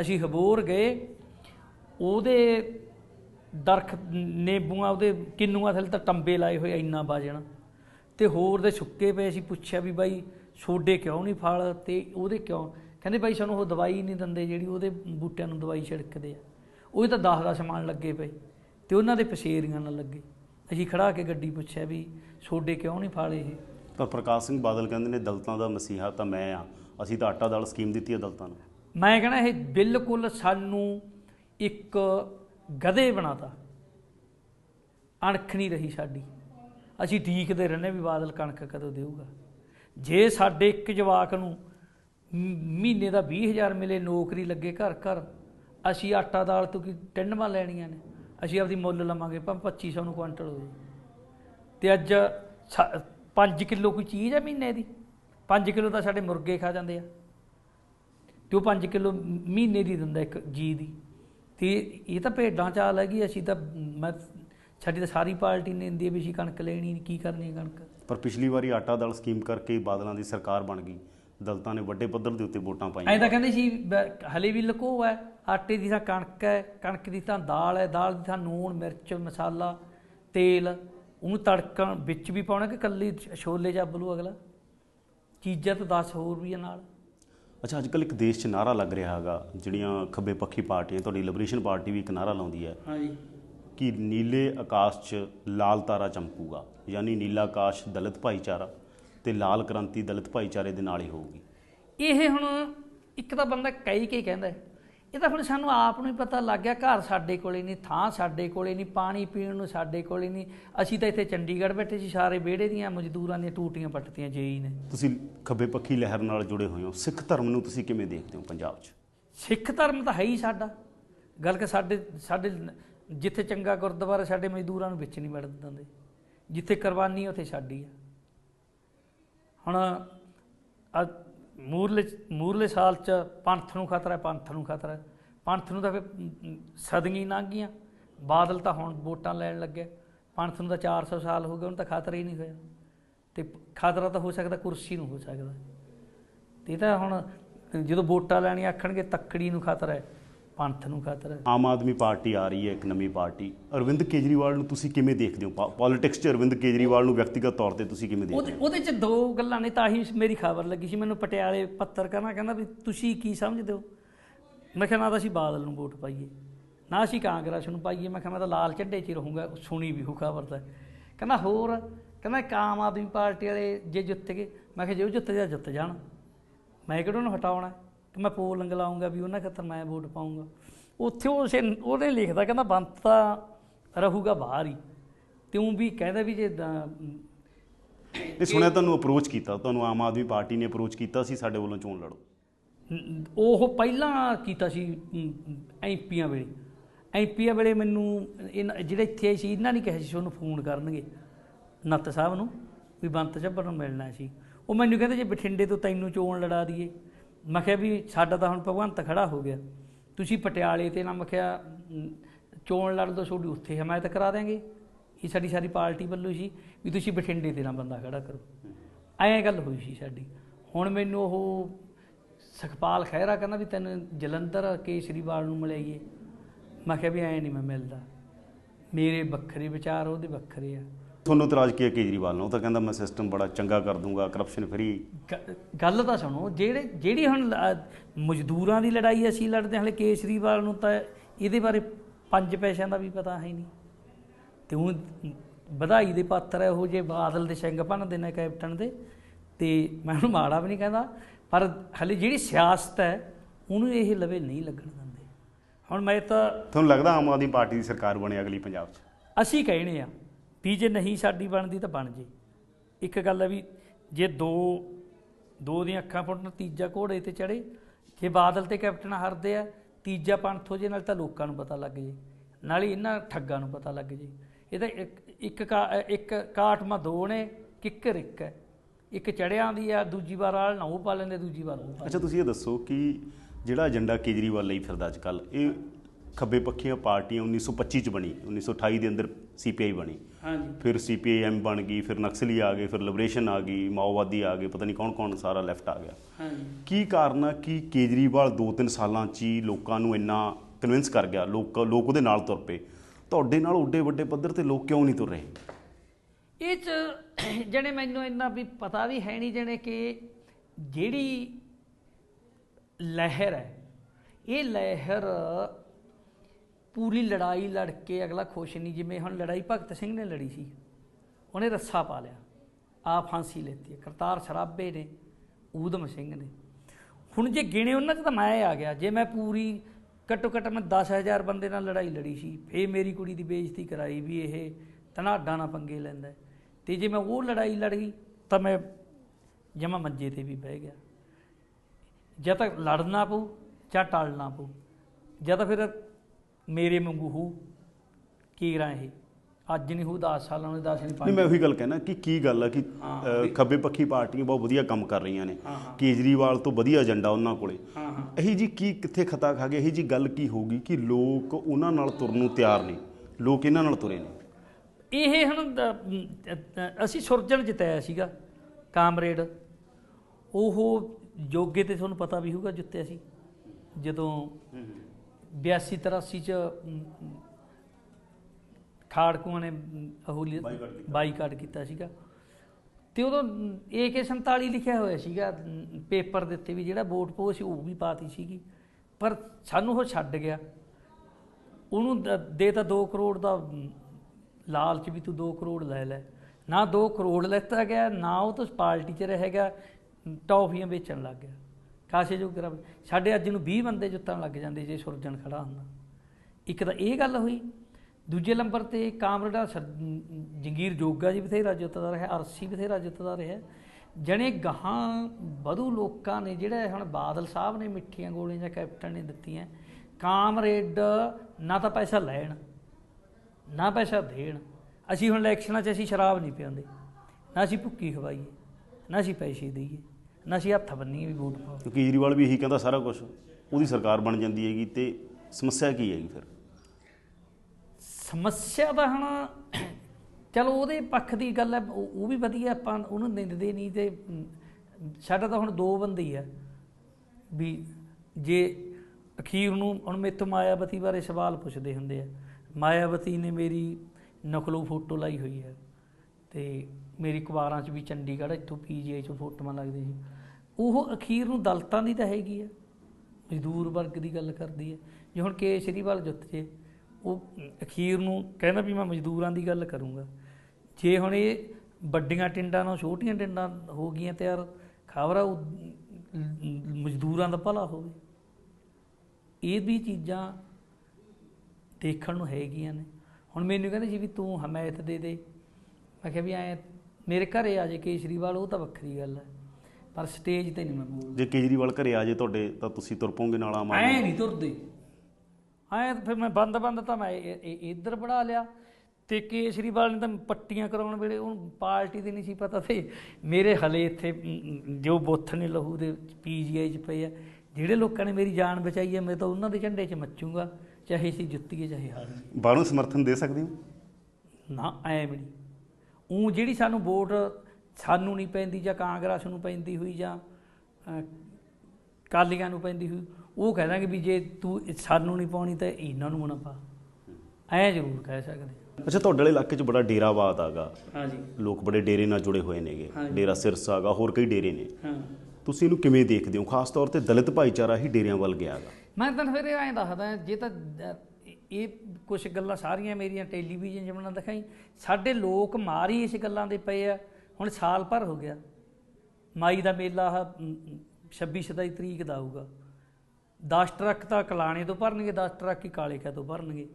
ਅਸੀਂ ਹਬੋਰ ਗਏ, ਉਹਦੇ ਦਰਖ ਨੇਬੂਆਂ, ਉਹਦੇ ਕਿੰਨੂਆਂ ਥੱਲੇ ਤਾਂ ਟੰਬੇ ਲਾਏ ਹੋਏ ਇੰਨਾ ਵਜਣ ਤੇ ਹੋਰ ਦੇ ਸੁੱਕੇ ਪਏ, ਅਸੀਂ ਪੁੱਛਿਆ ਵੀ ਬਾਈ ਛੋਡੇ ਕਿਉਂ ਨਹੀਂ ਫਲ? ਤੇ ਉਹਦੇ ਕਿਉਂ? ਕਹਿੰਦੇ ਬਾਈ, ਸਾਨੂੰ ਉਹ ਦਵਾਈ ਨਹੀਂ ਦਿੰਦੇ ਜਿਹੜੀ ਉਹਦੇ ਬੂਟਿਆਂ ਨੂੰ ਦਵਾਈ ਛਿੜਕਦੇ ਆ। ਉਹਦੇ ਤਾਂ 10 ਦਾ ਸਮਾਨ ਲੱਗੇ ਪਏ, ਤੇ ਉਹਨਾਂ ਦੇ ਪਸੇਰੀਆਂ ਨਾਲ ਲੱਗੇ। ਅਸੀਂ ਖੜਾ ਕੇ ਗੱਡੀ ਪੁੱਛਿਆ ਵੀ ਛੋਡੇ ਕਿਉਂ ਨਹੀਂ ਫਲ ਇਹ? ਪਰ ਪ੍ਰਕਾਸ਼ ਸਿੰਘ ਬਾਦਲ ਕਹਿੰਦੇ ਨੇ ਦਲਤਾਂ ਦਾ ਮਸੀਹਾ ਤਾਂ ਮੈਂ ਆ। ਅਸੀਂ ਤਾਂ ਆਟਾ ਦਾਲ ਸਕੀਮ ਦਿੱਤੀ ਹੈ ਦਲਤਾਂ ਨੂੰ। ਮੈਂ ਕਹਿੰਦਾ ਇਹ ਬਿਲਕੁਲ ਸਾਨੂੰ ਇੱਕ ਗਧੇ ਬਣਾਤਾ। ਅਣਖ ਨਹੀਂ ਰਹੀ ਸਾਡੀ। ਅਸੀਂ ਢੀਕਦੇ ਰਹਿੰਦੇ ਵੀ ਬਾਦਲ ਕਣਕ ਕਦੋਂ ਦੇਊਗਾ। ਜੇ ਸਾਡੇ ਇੱਕ ਜਵਾਕ ਨੂੰ ਮਹੀਨੇ ਦਾ 20000 ਮਿਲੇ, ਨੌਕਰੀ ਲੱਗੇ ਘਰ ਘਰ, ਅਸੀਂ ਆਟਾ ਦਾਲ ਤੋਂ ਕੀ ਟਿੰਡਵਾਂ ਲੈਣੀਆਂ ਨੇ? ਅਸੀਂ ਆਪਦੀ ਮੁੱਲ ਲਵਾਂਗੇ, ਭਾਵੇਂ 2500 ਨੂੰ ਕੁਆਂਟਲ ਹੋਵੇ। ਤੇ ਅੱਜ 5 ਕਿਲੋ ਕੋਈ ਚੀਜ਼ ਹੈ ਮਹੀਨੇ ਦੀ? 5 ਕਿਲੋ ਤਾਂ ਸਾਡੇ ਮੁਰਗੇ ਖਾ ਜਾਂਦੇ ਆ। ਤੇ ਉਹ 5 ਕਿਲੋ ਮਹੀਨੇ ਦੀ ਦਿੰਦਾ ਇੱਕ ਜੀ ਦੀ। ਤੇ ਇਹ ਤਾਂ ਭੇਡਾਂ ਚਾਲ ਹੈਗੀ ਅਸੀਂ ਤਾਂ ਮੈਂ ਸਾਡੀ ਤਾਂ ਸਾਰੀ ਪਾਰਟੀ ਨੇ ਹੈ ਵੀ ਅਸੀਂ ਕਣਕ ਲੈਣੀ ਨਹੀਂ ਕੀ ਕਰਨੀ ਕਣਕ? ਪਰ ਪਿਛਲੀ ਵਾਰੀ ਆਟਾ ਦਾਲ ਸਕੀਮ ਕਰਕੇ ਬਾਦਲਾਂ ਦੀ ਸਰਕਾਰ ਬਣ ਗਈ। ਦਲਤਾਂ ਨੇ ਵੱਡੇ ਪੱਧਰ ਦੇ ਉੱਤੇ ਵੋਟਾਂ ਐਂ ਪਾਈਆਂ ਤਾਂ ਕਹਿੰਦੇ ਸੀ ਹਲੇ ਵੀ ਲਕੋ ਹੈ ਆਟੇ ਦੀ ਤਾਂ ਕਣਕ ਹੈ ਕਣਕ ਦੀ ਤਾਂ ਦਾਲ ਹੈ ਦਾਲ ਦੀ ਤਾਂ ਨੂਣ ਮਿਰਚ ਮਸਾਲਾ ਤੇਲ। ਉਹਨੂੰ ਤੜਕਣ ਵਿੱਚ ਵੀ ਪਾਉਣਾ ਕਿ ਕੱਲੀ ਛੋਲੇ ਚੱਬ ਲੂ ਅਗਲਾ? ਚੀਜ਼ਾਂ ਤਾਂ 10 ਹੋਰ ਵੀ ਆ ਨਾਲ। ਅੱਛਾ ਅੱਜ ਕੱਲ ਇੱਕ ਦੇਸ਼ 'ਚ ਨਾਰਾ ਲੱਗ ਰਿਹਾ ਹੈਗਾ ਜਿਹੜੀਆਂ ਖੱਬੇ ਪੱਖੀ ਪਾਰਟੀਆਂ ਤੁਹਾਡੀ ਲਿਬਰੇਸ਼ਨ ਪਾਰਟੀ ਵੀ ਇੱਕ ਨਾਰਾ ਲਾਉਂਦੀ ਹੈ। ਹਾਂਜੀ। ਕਿ ਨੀਲੇ ਆਕਾਸ਼ 'ਚ ਲਾਲ ਤਾਰਾ ਚਮਕੂਗਾ ਯਾਨੀ ਨੀਲਾ ਆਕਾਸ਼ ਦਲਿਤ ਭਾਈਚਾਰਾ ਤੇ ਲਾਲ ਕ੍ਰਾਂਤੀ ਦਲਿਤ ਭਾਈਚਾਰੇ ਦੇ ਨਾਲ ਹੀ ਹੋਊਗੀ। ਇਹ ਹੁਣ ਇੱਕ ਤਾਂ ਬੰਦਾ ਕਈ ਕੇ ਕਹਿੰਦਾ ਹੈ। ਇਹ ਤਾਂ ਹੁਣ ਸਾਨੂੰ ਆਪ ਨੂੰ ਹੀ ਪਤਾ ਲੱਗ ਗਿਆ ਘਰ ਸਾਡੇ ਕੋਲੇ ਨਹੀਂ ਥਾਂ ਸਾਡੇ ਕੋਲੇ ਨਹੀਂ ਪਾਣੀ ਪੀਣ ਨੂੰ ਸਾਡੇ ਕੋਲੇ ਨਹੀਂ। ਅਸੀਂ ਤਾਂ ਇੱਥੇ ਚੰਡੀਗੜ੍ਹ ਬੈਠੇ ਸੀ ਸਾਰੇ ਵਿਹੜੇ ਦੀਆਂ ਮਜ਼ਦੂਰਾਂ ਦੀਆਂ ਟੂਟੀਆਂ ਪੱਟਤੀਆਂ ਜੇਈ ਨੇ। ਤੁਸੀਂ ਖੱਬੇ ਪੱਖੀ ਲਹਿਰ ਨਾਲ ਜੁੜੇ ਹੋਏ ਹੋ। ਸਿੱਖ ਧਰਮ ਨੂੰ ਤੁਸੀਂ ਕਿਵੇਂ ਦੇਖਦੇ ਹੋ ਪੰਜਾਬ 'ਚ? ਸਿੱਖ ਧਰਮ ਤਾਂ ਹੈ ਹੀ ਸਾਡਾ। ਗੱਲ ਕਿ ਸਾਡੇ ਸਾਡੇ ਜਿੱਥੇ ਚੰਗਾ ਗੁਰਦੁਆਰਾ ਸਾਡੇ ਮਜ਼ਦੂਰਾਂ ਨੂੰ ਵਿੱਚ ਨਹੀਂ ਵੜਨ ਦਿੰਦੇ। ਜਿੱਥੇ ਕੁਰਬਾਨੀ ਉੱਥੇ ਸਾਡੀ ਆ। ਹੁਣ ਆ ਮੂਰਲੇ ਮੂਰਲੇ ਸਾਲ ਚ ਪੰਥ ਨੂੰ ਖਤਰਾ ਹੈ ਪੰਥ ਨੂੰ ਖਤਰਾ ਹੈ। ਪੰਥ ਨੂੰ ਤਾਂ ਫਿਰ ਅਮ, ਸਦੀਆਂ ਹੀ ਲੰਘ ਗਈਆਂ ਬਾਦਲ ਤਾਂ ਹੁਣ ਵੋਟਾਂ ਲੈਣ ਲੱਗੇ। ਪੰਥ ਨੂੰ ਤਾਂ 400 ਸਾਲ ਹੋ ਗਏ ਉਹਨੂੰ ਤਾਂ ਖਤਰਾ ਹੀ ਨਹੀਂ ਹੋਇਆ। ਤੇ ਖਤਰਾ ਤਾਂ ਹੋ ਸਕਦਾ ਕੁਰਸੀ ਨੂੰ ਹੋ ਸਕਦਾ। ਤੇ ਤਾਂ ਹੁਣ ਜਦੋਂ ਵੋਟਾਂ ਲੈਣੀਆਂ ਆਖਣਗੇ ਤੱਕੜੀ ਨੂੰ ਖਤਰਾ ਹੈ। ਪੰਥ ਨੂੰ ਖਤਰਾ। ਹੈ ਆਮ ਆਦਮੀ ਪਾਰਟੀ ਆ ਰਹੀ ਹੈ ਇੱਕ ਨਵੀਂ ਪਾਰਟੀ। ਅਰਵਿੰਦ ਕੇਜਰੀਵਾਲ ਨੂੰ ਤੁਸੀਂ ਕਿਵੇਂ ਦੇਖਦੇ ਹੋ? ਪੋਲਿਟਿਕਸ 'ਚ ਅਰਵਿੰਦ ਕੇਜਰੀਵਾਲ ਨੂੰ ਵਿਅਕਤੀਗਤ ਤੌਰ ਤੇ ਤੁਸੀਂ ਕਿਵੇਂ ਦੇਖਦੇ ਉਹਦੇ ਉਹਦੇ ਚ ਦੋ ਗੱਲਾਂ ਨੇ ਤਾਂ ਹੀ ਮੇਰੀ ਖਬਰ ਲੱਗੀ ਸੀ। ਮੈਨੂੰ ਪਟਿਆਲੇ ਪੱਤਰਕਾਰ ਕਹਿੰਦਾ ਵੀ ਤੁਸੀਂ ਕੀ ਸਮਝਦੇ ਹੋ? ਮੈਂ ਕਿਹਾ ਨਾ ਤਾਂ ਅਸੀਂ ਬਾਦਲ ਨੂੰ ਵੋਟ ਪਾਈਏ ਨਾ ਅਸੀਂ ਕਾਂਗਰਸ ਨੂੰ ਪਾਈਏ। ਮੈਂ ਕਿਹਾ ਮੈਂ ਤਾਂ ਲਾਲ ਝੰਡੇ 'ਚ ਹੀ ਰਹੂੰਗਾ ਸੁਣੀ ਵੀ ਉਹ ਖਬਰ ਤਾਂ। ਕਹਿੰਦਾ ਹੋਰ ਕਹਿੰਦਾ ਇੱਕ ਆਮ ਆਦਮੀ ਪਾਰਟੀ ਵਾਲੇ ਜੇ ਜਿੱਤ ਗਏ ਮੈਂ ਕਿਹਾ ਜੇ ਉਹ ਜਿੱਤ ਜਾ ਜਿੱਤ ਜਾਣ। ਮੈਂ ਕਿਹੜਾ ਉਹਨੂੰ ਹਟਾਉਣਾ? ਕਿ ਮੈਂ ਪੋਲਿੰਗ ਲਾਉਂਗਾ ਵੀ ਉਹਨਾਂ ਖਾਤਰ ਮੈਂ ਵੋਟ ਪਾਉਂਗਾ ਉੱਥੇ ਉਸੇ ਉਹਨੇ ਲਿਖਦਾ ਕਹਿੰਦਾ ਬੰਤ ਤਾਂ ਰਹੂਗਾ ਬਾਹਰ ਹੀ। ਤੇ ਉਹ ਵੀ ਕਹਿੰਦਾ ਵੀ ਜੇ ਇਹ ਸੁਣਿਆ ਤੁਹਾਨੂੰ ਅਪਰੋਚ ਕੀਤਾ ਤੁਹਾਨੂੰ ਆਮ ਆਦਮੀ ਪਾਰਟੀ ਨੇ ਅਪਰੋਚ ਕੀਤਾ ਸੀ ਸਾਡੇ ਵੱਲੋਂ ਚੋਣ ਲੜੋ? ਉਹ ਪਹਿਲਾਂ ਕੀਤਾ ਸੀ ਐਮਪੀਆਂ ਵੇਲੇ। ਐਮਪੀਆਂ ਵੇਲੇ ਮੈਨੂੰ ਜਿਹੜੇ ਇੱਥੇ ਆਏ ਸੀ ਇਹਨਾਂ ਨੇ ਕਿਹਾ ਸੀ ਉਹਨੂੰ ਫੋਨ ਕਰਨਗੇ ਨੱਤ ਸਾਹਿਬ ਨੂੰ ਵੀ ਬੰਤ ਚੱਬਰ ਨੂੰ ਮਿਲਣਾ ਸੀ। ਉਹ ਮੈਨੂੰ ਕਹਿੰਦੇ ਜੇ ਬਠਿੰਡੇ ਤੋਂ ਤੈਨੂੰ ਚੋਣ ਲੜਾ ਦਈਏ। ਮੈਂ ਕਿਹਾ ਵੀ ਸਾਡਾ ਤਾਂ ਹੁਣ ਭਗਵੰਤ ਖੜਾ ਹੋ ਗਿਆ। ਤੁਸੀਂ ਪਟਿਆਲੇ ਤੇ ਨਾ, ਮੈਂ ਕਿਹਾ ਚੋਣ ਲੜ ਤੋਂ ਤੁਹਾਡੀ ਉੱਥੇ ਹਮਾਇਤ ਕਰਾ ਦੇਾਂਗੇ ਇਹ ਸਾਡੀ ਸਾਰੀ ਪਾਰਟੀ ਵੱਲੋਂ ਸੀ ਵੀ ਤੁਸੀਂ ਬਠਿੰਡੇ ਤੇ ਨਾ ਬੰਦਾ ਖੜਾ ਕਰੋ। ਐਂ ਗੱਲ ਹੋਈ ਸੀ ਸਾਡੀ। ਹੁਣ ਮੈਨੂੰ ਉਹ ਸੁਖਪਾਲ ਖਹਿਰਾ ਕਹਿੰਦਾ ਵੀ ਤੈਨੂੰ ਜਲੰਧਰ ਕੇਸਰੀਵਾਲ ਨੂੰ ਮਿਲਾਈਏ। ਮੈਂ ਕਿਹਾ ਵੀ ਐਂ ਨਹੀਂ ਮੈਂ ਮਿਲਦਾ। ਮੇਰੇ ਵੱਖਰੇ ਵਿਚਾਰ ਉਹਦੇ ਵੱਖਰੇ ਆ। ਤੁਹਾਨੂੰ ਇਤਰਾਜ਼ ਕੀ ਹੈ ਕੇਜਰੀਵਾਲ ਨਾਲ ਉਹ ਤਾਂ ਕਹਿੰਦਾ ਮੈਂ ਸਿਸਟਮ ਬੜਾ ਚੰਗਾ ਕਰ ਦੂੰਗਾ ਕਰਪਸ਼ਨ ਫਰੀ ਗੱਲ ਤਾਂ ਸੁਣੋ ਜਿਹੜੇ ਜਿਹੜੀ ਹੁਣ ਮਜ਼ਦੂਰਾਂ ਦੀ ਲੜਾਈ ਅਸੀਂ ਲੜਦੇ ਹਾਂ ਹਲੇ ਕੇਸਰੀਵਾਲ ਨੂੰ ਤਾਂ ਇਹਦੇ ਬਾਰੇ ਪੰਜ ਪੈਸਿਆਂ ਦਾ ਵੀ ਪਤਾ ਹੈ ਨਹੀਂ। ਤੇ ਉਹ ਵਧਾਈ ਦੇ ਪਾਤਰ ਹੈ ਉਹ ਜੇ ਬਾਦਲ ਦੇ ਸਿੰਘ ਭੰਨਦੇ ਨੇ ਕੈਪਟਨ ਦੇ ਤੇ ਮੈਂ ਉਹਨੂੰ ਮਾੜਾ ਵੀ ਨਹੀਂ ਕਹਿੰਦਾ ਪਰ ਹਲੇ ਜਿਹੜੀ ਸਿਆਸਤ ਹੈ ਉਹਨੂੰ ਇਹ ਲਵੇ ਨਹੀਂ ਲੱਗਣ ਦਿੰਦੇ। ਹੁਣ ਮੈਂ ਤਾਂ ਤੁਹਾਨੂੰ ਲੱਗਦਾ ਆਮ ਆਦਮੀ ਪਾਰਟੀ ਦੀ ਸਰਕਾਰ ਬਣੇ ਅਗਲੀ ਪੰਜਾਬ 'ਚ? ਅਸੀਂ ਕਹਿਣੇ ਆ। ਵੀ ਜੇ ਨਹੀਂ ਸਾਡੀ ਬਣਦੀ ਤਾਂ ਬਣ ਜੇ। ਇੱਕ ਗੱਲ ਹੈ ਵੀ ਜੇ ਦੋ ਦੋ ਦੀਆਂ ਅੱਖਾਂ ਫੁੱਟਣ ਤੀਜਾ ਘੋੜੇ ਤੇ ਚੜੇ ਜੇ ਬਾਦਲ ਤੇ ਕੈਪਟਨ ਹਰਦੇ ਆ ਤੀਜਾ ਪੰਥ ਹੋ ਜੇ ਨਾਲ ਤਾਂ ਲੋਕਾਂ ਨੂੰ ਪਤਾ ਲੱਗ ਜੇ ਨਾਲ ਹੀ ਇਹਨਾਂ ਠੱਗਾਂ ਨੂੰ ਪਤਾ ਲੱਗ ਜੇ। ਇਹ ਤਾਂ ਇੱਕ ਇੱਕ ਕਾਟਮਾ ਦੋ ਨੇ ਕਿੱਕਰ ਇੱਕ ਹੈ। ਇੱਕ ਚੜਿਆਂ ਦੀ ਆ ਦੂਜੀ ਵਾਰ ਵਾਲ ਨਾ ਉਹ ਪਾ ਲੈਂਦੇ ਦੂਜੀ ਵਾਰ ਉਹ ਅੱਛਾ ਤੁਸੀਂ ਇਹ ਦੱਸੋ ਕਿ ਜਿਹੜਾ ਏਜੰਡਾ ਕੇਜਰੀਵਾਲ ਲਈ ਫਿਰਦਾ ਅੱਜ ਕੱਲ ਇਹ ਖੱਬੇ ਪੱਖੀਆਂ ਪਾਰਟੀਆਂ 1925 ਚ ਬਣੀ 1928 ਦੇ ਅੰਦਰ ਸੀਪੀਆਈ ਬਣੀ। ਹਾਂਜੀ। ਫਿਰ ਸੀਪੀਆਈਐਮ ਬਣ ਗਈ ਫਿਰ ਨਕਸਲੀ ਆ ਗਏ ਫਿਰ ਲਿਬਰੇਸ਼ਨ ਆ ਗਈ ਮਾਓਵਾਦੀ ਆ ਗਏ ਪਤਾ ਨਹੀਂ ਕੌਣ ਕੌਣ ਸਾਰਾ ਲੈਫਟ ਆ ਗਿਆ। ਹਾਂਜੀ। ਕੀ ਕਾਰਨ ਆ ਕਿ ਕੇਜਰੀਵਾਲ 2-3 ਸਾਲਾਂ 'ਚ ਹੀ ਲੋਕਾਂ ਨੂੰ ਇੰਨਾ ਕਨਵਿੰਸ ਕਰ ਗਿਆ ਲੋਕ ਲੋਕ ਉਹਦੇ ਨਾਲ ਤੁਰ ਪਏ? ਤੁਹਾਡੇ ਨਾਲ ਓਡੇ ਵੱਡੇ ਪੱਧਰ ਤੇ ਲੋਕ ਕਿਉਂ ਨਹੀਂ ਤੁਰ ਰਹੇ? ਇਹ ਚ ਜਣੇ ਮੈਨੂੰ ਇੰਨਾ ਵੀ ਪਤਾ ਵੀ ਹੈ ਨਹੀਂ ਜਣੇ ਕਿ ਜਿਹੜੀ ਲਹਿਰ ਹੈ ਇਹ ਲਹਿਰ ਪੂਰੀ ਲੜਾਈ ਲੜ ਕੇ ਅਗਲਾ ਖੁਸ਼ ਨਹੀਂ, ਜਿਵੇਂ ਹੁਣ ਲੜਾਈ ਭਗਤ ਸਿੰਘ ਨੇ ਲੜੀ ਸੀ। ਉਹਨੇ ਰੱਸਾ ਪਾ ਲਿਆ ਆ ਫਾਂਸੀ ਲੈਤੀ ਕਰਤਾਰ ਸ਼ਰਾਬੇ ਨੇ, ਊਧਮ ਸਿੰਘ ਨੇ। ਹੁਣ ਜੇ ਗਿਣੇ ਉਹਨਾਂ 'ਚ ਤਾਂ ਮੈਂ ਆ ਗਿਆ। ਜੇ ਮੈਂ ਪੂਰੀ ਘੱਟੋ ਘੱਟ ਮੈਂ 10000 ਬੰਦੇ ਨਾਲ ਲੜਾਈ ਲੜੀ ਸੀ, ਫੇਰ ਮੇਰੀ ਕੁੜੀ ਦੀ ਬੇਇੱਜ਼ਤੀ ਕਰਾਈ ਵੀ ਇਹ ਧਨਾਡਾ ਨਾਲ ਪੰਗੇ ਲੈਂਦਾ ਹੈ। ਤੇ ਜੇ ਮੈਂ ਉਹ ਲੜਾਈ ਲੜ ਗਈ, ਤਾਂ ਮੈਂ ਜਮਾ ਮੰਜੇ ਤੇ ਵੀ ਬਹਿ ਗਿਆ। ਜਾਂ ਤਾਂ ਲੜਨਾ ਪਊ ਜਾਂ ਟਲਣਾ ਪਊ। ਜਾਂ ਤਾਂ ਫਿਰ ਮੇਰੇ ਵਾਂਗੂ ਹੋ ਕੀ ਰਾਂ ਇਹ? ਅੱਜ ਨਹੀਂ ਹੋ 10 ਸਾਲਾਂ ਨੂੰ 10 ਨਹੀਂ ਨਹੀਂ 5 ਮੈਂ ਉਹੀ ਗੱਲ ਕਹਿਣਾ ਕਿ ਕੀ ਗੱਲ ਆ ਕਿ ਹਾਂ, ਖੱਬੇ ਪੱਖੀ ਪਾਰਟੀਆਂ ਬਹੁਤ ਵਧੀਆ ਕੰਮ ਕਰ ਰਹੀਆਂ ਨੇ। ਹਾਂ, ਹਾਂ। ਕੇਜਰੀਵਾਲ ਤੋਂ ਵਧੀਆ ਏਜੰਡਾ ਉਹਨਾਂ ਕੋਲੇ। ਹਾਂ ਹਾਂ। ਇਹੀ ਜੀ ਕੀ ਕਿੱਥੇ ਖਤਾ ਖਾ ਗਏ ਇਹੀ ਜੀ ਗੱਲ ਕੀ ਹੋਊਗੀ ਕਿ ਲੋਕ ਉਹਨਾਂ ਨਾਲ ਤੁਰਨ ਨੂੰ ਤਿਆਰ ਨਹੀਂ ਲੋਕ ਇਹਨਾਂ ਨਾਲ ਤੁਰੇ ਨੇ। ਇਹ ਹੁਣ ਦ- ਅਸੀਂ ਸੁਰਜਣ ਜਿਤਾਇਆ ਸੀਗਾ ਕਾਮਰੇਡ। ਉਹ ਜੋਗੇ ਤੇ ਤੁਹਾਨੂੰ ਪਤਾ ਵੀ ਹੋਊਗਾ ਜਿੱਤਿਆ ਸੀ। ਜਦੋਂ 82 83 ਚ ਖਾੜਕੂਆਂ ਨੇ ਅਮ, ਉਹ ਲਿ- ਬਾਈਕਾਟ ਕੀਤਾ। ਸੀਗਾ। ਤੇ ਉਦੋਂ ਏਕੇ 47 ਲਿਖਿਆ ਹੋਇਆ ਸੀਗਾ ਪੇਪਰ ਦੇ ਉੱਤੇ ਵੀ ਜਿਹੜਾ ਵੋਟ ਪੋ ਸੀ ਉਹ ਵੀ ਪਾਤੀ ਸੀਗੀ। ਪਰ ਸਾਨੂੰ ਉਹ ਛੱਡ ਗਿਆ। ਉਹਨੂੰ ਦ- ਤਾਂ 2 ਕਰੋੜ ਦਾ ਲਾਲਚ ਵੀ ਤੂੰ 2 ਕਰੋੜ ਲੈ ਲੈ। ਨਾ 2 ਕਰੋੜ ਲੈਤਾ ਗਿਆ ਨਾ ਉਹ ਤੋਂ ਪਾਰਟੀ 'ਚ ਰਹੇਗਾ ਟੌਫੀਆਂ ਵੇਚਣ ਲੱਗ ਗਿਆ। ਕਾਸੇ ਜੋ ਕਰਾ ਸਾਡੇ ਅੱਜ ਨੂੰ 20 ਬੰਦੇ ਜੁੱਤਣ ਲੱਗ ਜਾਂਦੇ ਜੇ ਸੁਰਜਣ ਖੜਾ ਹੁੰਦਾ। ਇੱਕ ਤਾਂ ਇਹ ਗੱਲ ਹੋਈ, ਦੂਜੇ ਨੰਬਰ ਤੇ ਕਾਮਰੇਡਾ ਜੰਗੀਰ ਜੋਗਾ ਜੀ ਬਥੇਰਾ ਜਿੱਤਦਾ ਰਿਹਾ, ਅਰਸੀ ਬਥੇਰਾ ਜਿੱਤਦਾ ਰਿਹਾ। ਜਣੇ ਗਾਹਾਂ ਵਧੂ ਲੋਕਾਂ ਨੇ ਜਿਹੜਾ ਹੁਣ ਬਾਦਲ ਸਾਹਿਬ ਨੇ ਮਿੱਠੀਆਂ ਗੋਲੀਆਂ ਜਾਂ ਕੈਪਟਨ ਨੇ ਦਿੱਤੀਆਂ, ਕਾਮਰੇਡ ਨਾ ਤਾਂ ਪੈਸਾ ਲੈਣ, ਨਾ ਪੈਸਾ ਦੇਣ। ਅਸੀਂ ਹੁਣ ਇਲੈਕਸ਼ਨਾਂ 'ਚ ਅਸੀਂ ਸ਼ਰਾਬ ਨਹੀਂ ਪਿਆਉਂਦੇ ਨਾ ਅਸੀਂ ਭੁੱਕੀ ਖਵਾਈਏ, ਨਾ ਅਸੀਂ ਪੈਸੇ ਦਈਏ। ਨਾ ਅਸੀਂ ਹੱਥ ਬੰਨੀਏ ਵੀ ਵੋਟ ਪਾਓ। ਕੇਜਰੀਵਾਲ ਵੀ ਇਹੀ ਕਹਿੰਦਾ ਸਾਰਾ ਕੁਝ ਉਹਦੀ ਸਰਕਾਰ ਬਣ ਜਾਂਦੀ ਹੈਗੀ ਤੇ ਸਮੱਸਿਆ ਕੀ ਹੈਗੀ ਫਿਰ? ਸਮੱਸਿਆ ਤਾਂ ਹੁਣ ਚਲੋ ਉਹਦੇ ਪੱਖ ਦੀ ਗੱਲ ਹੈ ਉਹ ਵੀ ਵਧੀਆ ਆਪਾਂ ਉਹਨੂੰ ਨਿੰਦਦੇ ਨਹੀਂ ਤੇ ਸਾਡਾ ਤਾਂ ਹੁਣ ਦੋ ਬੰਦੇ ਹੀ ਆ। ਵੀ ਜੇ ਅਖੀਰ ਨੂੰ ਹੁਣ ਮੇਰੇ ਤੋਂ ਮਾਇਆਵਤੀ ਬਾਰੇ ਸਵਾਲ ਪੁੱਛਦੇ ਹੁੰਦੇ ਆ। ਮਾਇਆਵਤੀ ਨੇ ਮੇਰੀ ਨਕਲੋ ਫੋਟੋ ਲਾਈ ਹੋਈ ਹੈ ਤੇ ਮੇਰੀ ਅਖਬਾਰਾਂ 'ਚ ਵੀ ਚੰਡੀਗੜ੍ਹ ਇੱਥੋਂ ਪੀਜੀਆਈ 'ਚੋਂ ਫੋਟੋਆਂ ਲੱਗਦੀ ਸੀ। ਉਹ ਅਖੀਰ ਨੂੰ ਦਲਤਾਂ ਦੀ ਤਾਂ ਹੈਗੀ ਆ, ਮਜ਼ਦੂਰ ਵਰਗ ਦੀ ਗੱਲ ਕਰਦੀ ਹੈ ਜੇ ਹੁਣ ਕੇਸਰੀਵਾਲ ਜੁੱਤ ਜੇ, ਉਹ ਅਖੀਰ ਨੂੰ ਕਹਿੰਦਾ ਵੀ ਮੈਂ ਮਜ਼ਦੂਰਾਂ ਦੀ ਗੱਲ ਕਰੂੰਗਾ। ਜੇ ਹੁਣ ਇਹ ਵੱਡੀਆਂ ਟਿੰਡਾਂ ਨਾਲ ਛੋਟੀਆਂ ਟਿੰਡਾਂ ਹੋ ਗਈਆਂ ਤਿਆਰ, ਖਬਰ ਆ ਉਹ ਮਜ਼ਦੂਰਾਂ ਦਾ ਭਲਾ ਹੋਵੇ। ਇਹ ਵੀ ਚੀਜ਼ਾਂ ਦੇਖਣ ਨੂੰ ਹੈਗੀਆਂ ਨੇ। ਹੁਣ ਮੈਨੂੰ ਕਹਿੰਦੇ ਜੀ ਵੀ ਤੂੰ ਹਮਾਇਤ ਦੇ ਦੇ। ਮੈਂ ਕਿਹਾ ਵੀ ਐ, ਮੇਰੇ ਘਰੇ ਆ ਜੇ ਕੇਸਰੀਵਾਲ ਉਹ ਤਾਂ ਵੱਖਰੀ ਗੱਲ ਹੈ ਪਰ ਸਟੇਜ ਤੇ ਨਹੀਂ ਮੈਂ ਬੋਲਦਾ। ਜੇ ਕੇਜਰੀਵਾਲ ਘਰੇ ਆ ਜੇ ਤੁਹਾਡੇ ਤਾਂ ਤੁਸੀਂ ਤੁਰ ਪੋਗੇ ਨਾਲ ਆਮ ਐ ਨਹੀਂ ਤੁਰਦੇ। ਐ ਫਿਰ ਮੈਂ ਬੰਦ ਬੰਦ ਤਾਂ ਮੈਂ ਇੱਧਰ ਬਣਾ ਲਿਆ। ਤੇ ਕੇਸਰੀਵਾਲ ਨੇ ਤਾਂ ਪੱਟੀਆਂ ਕਰਾਉਣ ਵੇਲੇ ਉਹ ਪਾਰਟੀ ਦੇ ਨਹੀਂ ਸੀ ਪਤਾ ਤੇ। ਮੇਰੇ ਹਲੇ ਇੱਥੇ ਜੋ ਬੁੱਥ ਨੇ ਲਹੂ ਦੇ ਪੀਜੀਆਈ ਚ ਪਏ ਆ ਜਿਹੜੇ ਲੋਕਾਂ ਨੇ ਮੇਰੀ ਜਾਨ ਬਚਾਈ ਹੈ ਮੈਂ ਤਾਂ ਉਹਨਾਂ ਦੇ ਝੰਡੇ 'ਚ ਮੱਚੂਗਾ ਚਾਹੇ ਅਸੀਂ ਜਿੱਤੀਏ ਚਾਹੇ ਹਾਰੀਏ ਬਾਹਰੋਂ ਸਮਰਥਨ ਦੇ ਸਕਦੇ ਹੋ? ਨਾ ਐ ਵੀ ਨਹੀਂ। ਉਹ ਜਿਹੜੀ ਸਾਨੂੰ ਵੋਟ ਸਾਨੂੰ ਨਹੀਂ ਪੈਂਦੀ ਜਾਂ ਕਾਂਗਰਸ ਨੂੰ ਪੈਂਦੀ ਹੋਈ ਜਾਂ ਕਾਲੀਆਂ ਨੂੰ ਪੈਂਦੀ ਹੋਈ ਉਹ ਕਹਿ ਦਾਂਗੇ ਵੀ ਜੇ ਤੂੰ ਸਾਨੂੰ ਨਹੀਂ ਪਾਉਣੀ ਤਾਂ ਇਹਨਾਂ ਨੂੰ ਨਾ ਪਾ। ਐ ਜ਼ਰੂਰ ਕਹਿ ਸਕਦੇ ਅੱਛਾ ਤੁਹਾਡੇ ਵਾਲੇ ਇਲਾਕੇ 'ਚ ਬੜਾ ਡੇਰਾਵਾਦ ਆਗਾ ਹਾਂਜੀ। ਲੋਕ ਬੜੇ ਡੇਰੇ ਨਾਲ ਜੁੜੇ ਹੋਏ ਨੇਗੇ। ਡੇਰਾ ਸਿਰਸਾ ਗਾ ਹੋਰ ਕਈ ਡੇਰੇ ਨੇ। ਹਾਂ। ਤੁਸੀਂ ਇਹਨੂੰ ਕਿਵੇਂ ਦੇਖਦੇ ਹੋ? ਖਾਸ ਤੌਰ ਤੇ ਦਲਿਤ ਭਾਈਚਾਰਾ ਹੀ ਡੇਰਿਆਂ ਵੱਲ ਗਿਆ ਗਾ ਮੈਂ ਤਾਂ ਫਿਰ ਐਂ ਦੱਸਦਾ ਜੇ ਤਾਂ ਇਹ ਕੁਝ ਗੱਲਾਂ ਸਾਰੀਆਂ ਮੇਰੀਆਂ ਟੈਲੀਵਿਜ਼ਨ ਜਮਨਾ ਦਿਖਾਈ ਸਾਡੇ ਲੋਕ ਮਾਰ ਹੀ ਇਸ ਗੱਲਾਂ ਦੇ ਪਏ ਆ। ਹੁਣ ਸਾਲ ਭਰ ਹੋ ਗਿਆ। ਮਾਈ ਦਾ ਮੇਲਾ ਆਹ 26 27 ਤਰੀਕ ਦਾ ਆਊਗਾ। 10 ਟਰੱਕ ਤਾਂ ਕਲਾਣੇ ਤੋਂ ਭਰਨਗੇ 10 ਟਰੱਕ ਹੀ ਕਾਲੇ ਕਿਆ ਤੋਂ ਭਰਨਗੇ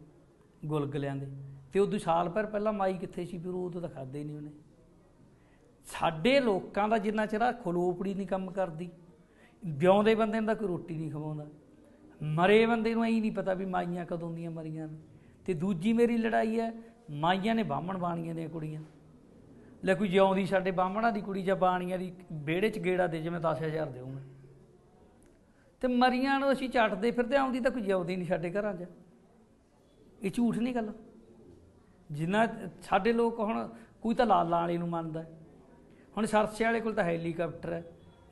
ਗੁਲਗਲਿਆਂ ਦੇ। ਤੇ ਉਦੋਂ ਸਾਲ ਭਰ ਪਹਿਲਾਂ ਮਾਈ ਕਿੱਥੇ ਸੀ ਫਿਰ ਉਦੋਂ ਤਾਂ ਖਾਦੇ ਨਹੀਂ ਉਹਨੇ। ਸਾਡੇ ਲੋਕਾਂ ਦਾ ਜਿੰਨਾ ਚਿਰ ਖਲੋਪੜੀ ਨਹੀਂ ਕੰਮ ਕਰਦੀ ਜਿਉਂਦੇ ਬੰਦੇ ਨੂੰ ਤਾਂ ਕੋਈ ਰੋਟੀ ਨਹੀਂ ਖਵਾਉਂਦਾ। ਮਰੇ ਬੰਦੇ ਨੂੰ ਐਂ ਨਹੀਂ ਪਤਾ ਵੀ ਮਾਈਆਂ ਕਦੋਂ ਦੀਆਂ ਮਰੀਆਂ ਨੇ। ਤੇ ਦੂਜੀ ਮੇਰੀ ਲੜਾਈ ਹੈ, ਮਾਈਆਂ ਨੇ ਬਾਹਮਣ ਬਾਣੀਆਂ ਦੀਆਂ ਕੁੜੀਆਂ। ਲੈ ਕੋਈ ਜਿਉਂਦੀ ਸਾਡੇ ਬਾਹਮਣਾਂ ਦੀ ਕੁੜੀ ਜਾਂ ਬਾਣੀਆਂ ਦੀ ਵਿਹੜੇ 'ਚ ਗੇੜਾ ਦੇ ਜਿਵੇਂ 10000 ਦੇਊਂਗਾ ਤੇ ਮਰੀਆਂ ਨੂੰ ਅਸੀਂ ਚੱਟਦੇ ਫਿਰਦੇ, ਆਉਂਦੀ ਤਾਂ ਕੋਈ ਜਿਉਂਦੀ ਨਹੀਂ ਸਾਡੇ ਘਰਾਂ 'ਚ। ਇਹ ਝੂਠ ਨਹੀਂ ਗੱਲ। ਜਿੰਨਾ ਸਾਡੇ ਲੋਕ ਹੁਣ ਕੋਈ ਤਾਂ ਲਾਲਾਂ ਵਾਲੇ ਨੂੰ ਮੰਨਦਾ ਹੁਣ ਸਰਸੇ ਵਾਲੇ ਕੋਲ ਤਾਂ ਹੈਲੀਕਾਪਟਰ ਹੈ।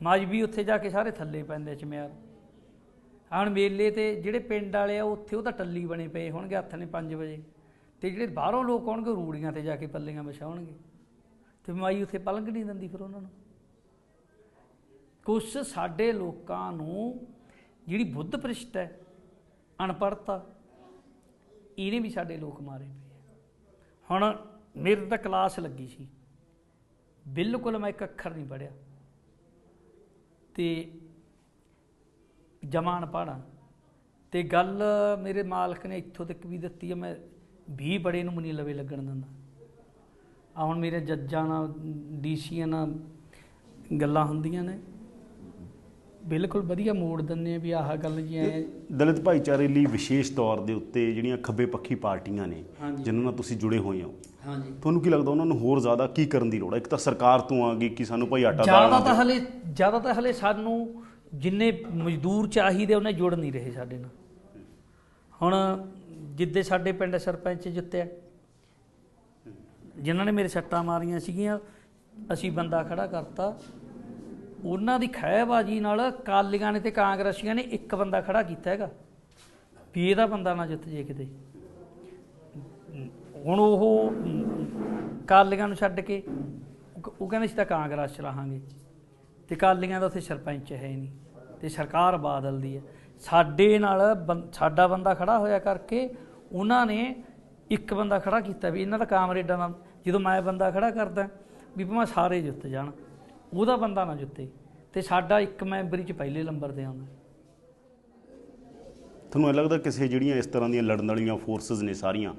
ਮਾਜਵੀ ਉੱਥੇ ਜਾ ਕੇ ਸਾਰੇ ਥੱਲੇ ਪੈਂਦੇ ਚਮਿਆਰ। ਹੁਣ ਮੇਲੇ ਤੇ ਜਿਹੜੇ ਪਿੰਡ ਵਾਲੇ ਆ, ਉੱਥੇ ਉਹ ਤਾਂ ਟੱਲੀ ਬਣੇ ਪਏ ਹੋਣਗੇ, ਹੱਥ ਨੇ 5 ਵਜੇ। ਤੇ ਜਿਹੜੇ ਬਾਹਰੋਂ ਲੋਕ ਆਉਣਗੇ, ਉਹ ਰੂੜੀਆਂ ਤੇ ਜਾ ਕੇ ਪੱਲੀਆਂ ਵਿਛਾਉਣਗੇ। ਤੇ ਮਾਈ ਉੱਥੇ ਪਲੰਘ ਨਹੀਂ ਦਿੰਦੀ ਫਿਰ ਉਹਨਾਂ ਨੂੰ। ਕੁਛ ਸਾਡੇ ਲੋਕਾਂ ਨੂੰ ਜਿਹੜੀ ਬੁੱਧ ਪ੍ਰਿਸ਼ਟ ਹੈ ਅਨਪੜ੍ਹਤਾ ਇਹਨੇ ਵੀ ਸਾਡੇ ਲੋਕ ਮਾਰੇ ਪਏ ਹੁਣ ਮੇਰੇ ਤਾਂ ਕਲਾਸ ਲੱਗੀ ਸੀ। ਬਿਲਕੁਲ ਮੈਂ ਇੱਕ ਅੱਖਰ ਨਹੀਂ ਪੜਿਆ ਤੇ ਜਮਾਨ ਪੜਾ ਤੇ ਗੱਲ ਮੇਰੇ ਮਾਲਕ ਨੇ ਇੱਥੋਂ ਤੱਕ ਵੀ ਦਿੱਤੀ ਹੈ ਮੈਂ 20 ਬੜੇ ਨੂੰ ਮਨੀ ਲਵੇ ਲੱਗਣ ਦਿੰਦਾ। ਆ ਹੁਣ ਮੇਰੇ ਜੱਜਾਂ ਨਾਲ ਡੀਸੀਆਂ ਨਾਲ ਗੱਲਾਂ ਹੁੰਦੀਆਂ ਨੇ। ਬਿਲਕੁਲ ਵਧੀਆ ਮੋੜ ਦਿੰਦੇ ਆ ਵੀ ਆਹ ਗੱਲ ਜੀ ਐ। ਦਲਿਤ ਭਾਈਚਾਰੇ ਲਈ ਵਿਸ਼ੇਸ਼ ਤੌਰ ਦੇ ਉੱਤੇ ਜਿਹੜੀਆਂ ਖੱਬੇ ਪੱਖੀ ਪਾਰਟੀਆਂ ਨੇ। ਜਿਨ੍ਹਾਂ ਨਾਲ ਤੁਸੀਂ ਜੁੜੇ ਹੋਏ ਹੋ। ਹਾਂਜੀ। ਤੁਹਾਨੂੰ ਕੀ ਲੱਗਦਾ ਉਹਨਾਂ ਨੂੰ ਹੋਰ ਜ਼ਿਆਦਾ ਕੀ ਕਰਨ ਦੀ ਲੋੜ ਹੈ? ਇੱਕ ਤਾਂ ਸਰਕਾਰ ਤੋਂ ਆ ਗਈ ਕਿ ਸਾਨੂੰ ਭਾਈ ਆਟਾ ਦਾਲ ਜ਼ਿਆਦਾ ਤਾਂ। ਹਲੇ ਜ਼ਿਆਦਾ ਤਾਂ ਹਲੇ ਸਾਨੂੰ ਜਿੰਨੇ ਮਜ਼ਦੂਰ ਚਾਹੀਦੇ ਉਹਨੇ ਜੁੜ ਨਹੀਂ ਰਹੇ ਸਾਡੇ ਨਾਲ। ਹੁਣ ਜਿੱਦੇ ਸਾਡੇ ਪਿੰਡ ਸਰਪੰਚ ਜਿੱਤਿਆ ਜਿਨ੍ਹਾਂ ਨੇ ਮੇਰੇ ਸੱਟਾਂ ਮਾਰੀਆਂ ਸੀਗੀਆਂ, ਅਸੀਂ ਬੰਦਾ ਖੜਾ ਕਰਤਾ। ਉਹਨਾਂ ਦੀ ਖਹਿਬਾਜੀ ਨਾਲ ਕਾਲੀਆਂ ਨੇ ਤੇ ਕਾਂਗਰਸੀਆਂ ਨੇ ਇੱਕ ਬੰਦਾ ਖੜਾ ਕੀਤਾ ਹੈਗਾ। ਵੀ ਇਹਦਾ ਬੰਦਾ ਨਾ ਜਿੱਤ ਜੇ ਕਿਤੇ। ਹੁਣ ਉਹ ਕਾਲੀਆਂ ਨੂੰ ਛੱਡ ਕੇ, ਉਹ ਕਹਿੰਦੇ ਸੀ ਤਾਂ ਕਾਂਗਰਸ ਚਲਾਹਾਂਗੇ ਰਹਾਂਗੇ। ਤੇ ਕਾਲੀਆਂ ਦਾ ਉੱਥੇ ਸਰਪੰਚ ਹੈ ਹੀ ਨਹੀਂ। ਤੇ ਸਰਕਾਰ ਬਾਦਲ ਦੀ ਹੈ। ਸਾਡੇ ਨਾਲ ਬੰ- ਸਾਡਾ ਬੰਦਾ ਖੜਾ ਹੋਇਆ ਕਰਕੇ ਉਹਨਾਂ ਨੇ ਇੱਕ ਬੰਦਾ ਖੜਾ ਕੀਤਾ ਵੀ ਇਹਨਾਂ ਦਾ ਕਾਮਰੇਡਾਂ ਦਾ ਜਦੋਂ ਮੈਂ ਬੰਦਾ ਖੜਾ ਕਰਦਾ ਵੀ ਭਾਵੇਂ ਸਾਰੇ ਜਿੱਤ ਜਾਣ ਉਹਦਾ ਬੰਦਾ ਨਾ ਜਿੱਤੇ। ਤੇ ਸਾਡਾ ਇੱਕ ਮੈਂਬਰੀ ਚ ਪਹਿਲੇ ਨੰਬਰ ਤੇ ਆਉਂਦਾ। ਤੁਹਾਨੂੰ ਇਹ ਲੱਗਦਾ ਕਿਸੇ ਜਿਹੜੀਆਂ ਇਸ ਤਰ੍ਹਾਂ ਦੀਆਂ ਲੜਨ ਵਾਲੀਆਂ ਫੋਰਸਸ ਨੇ ਸਾਰੀਆਂ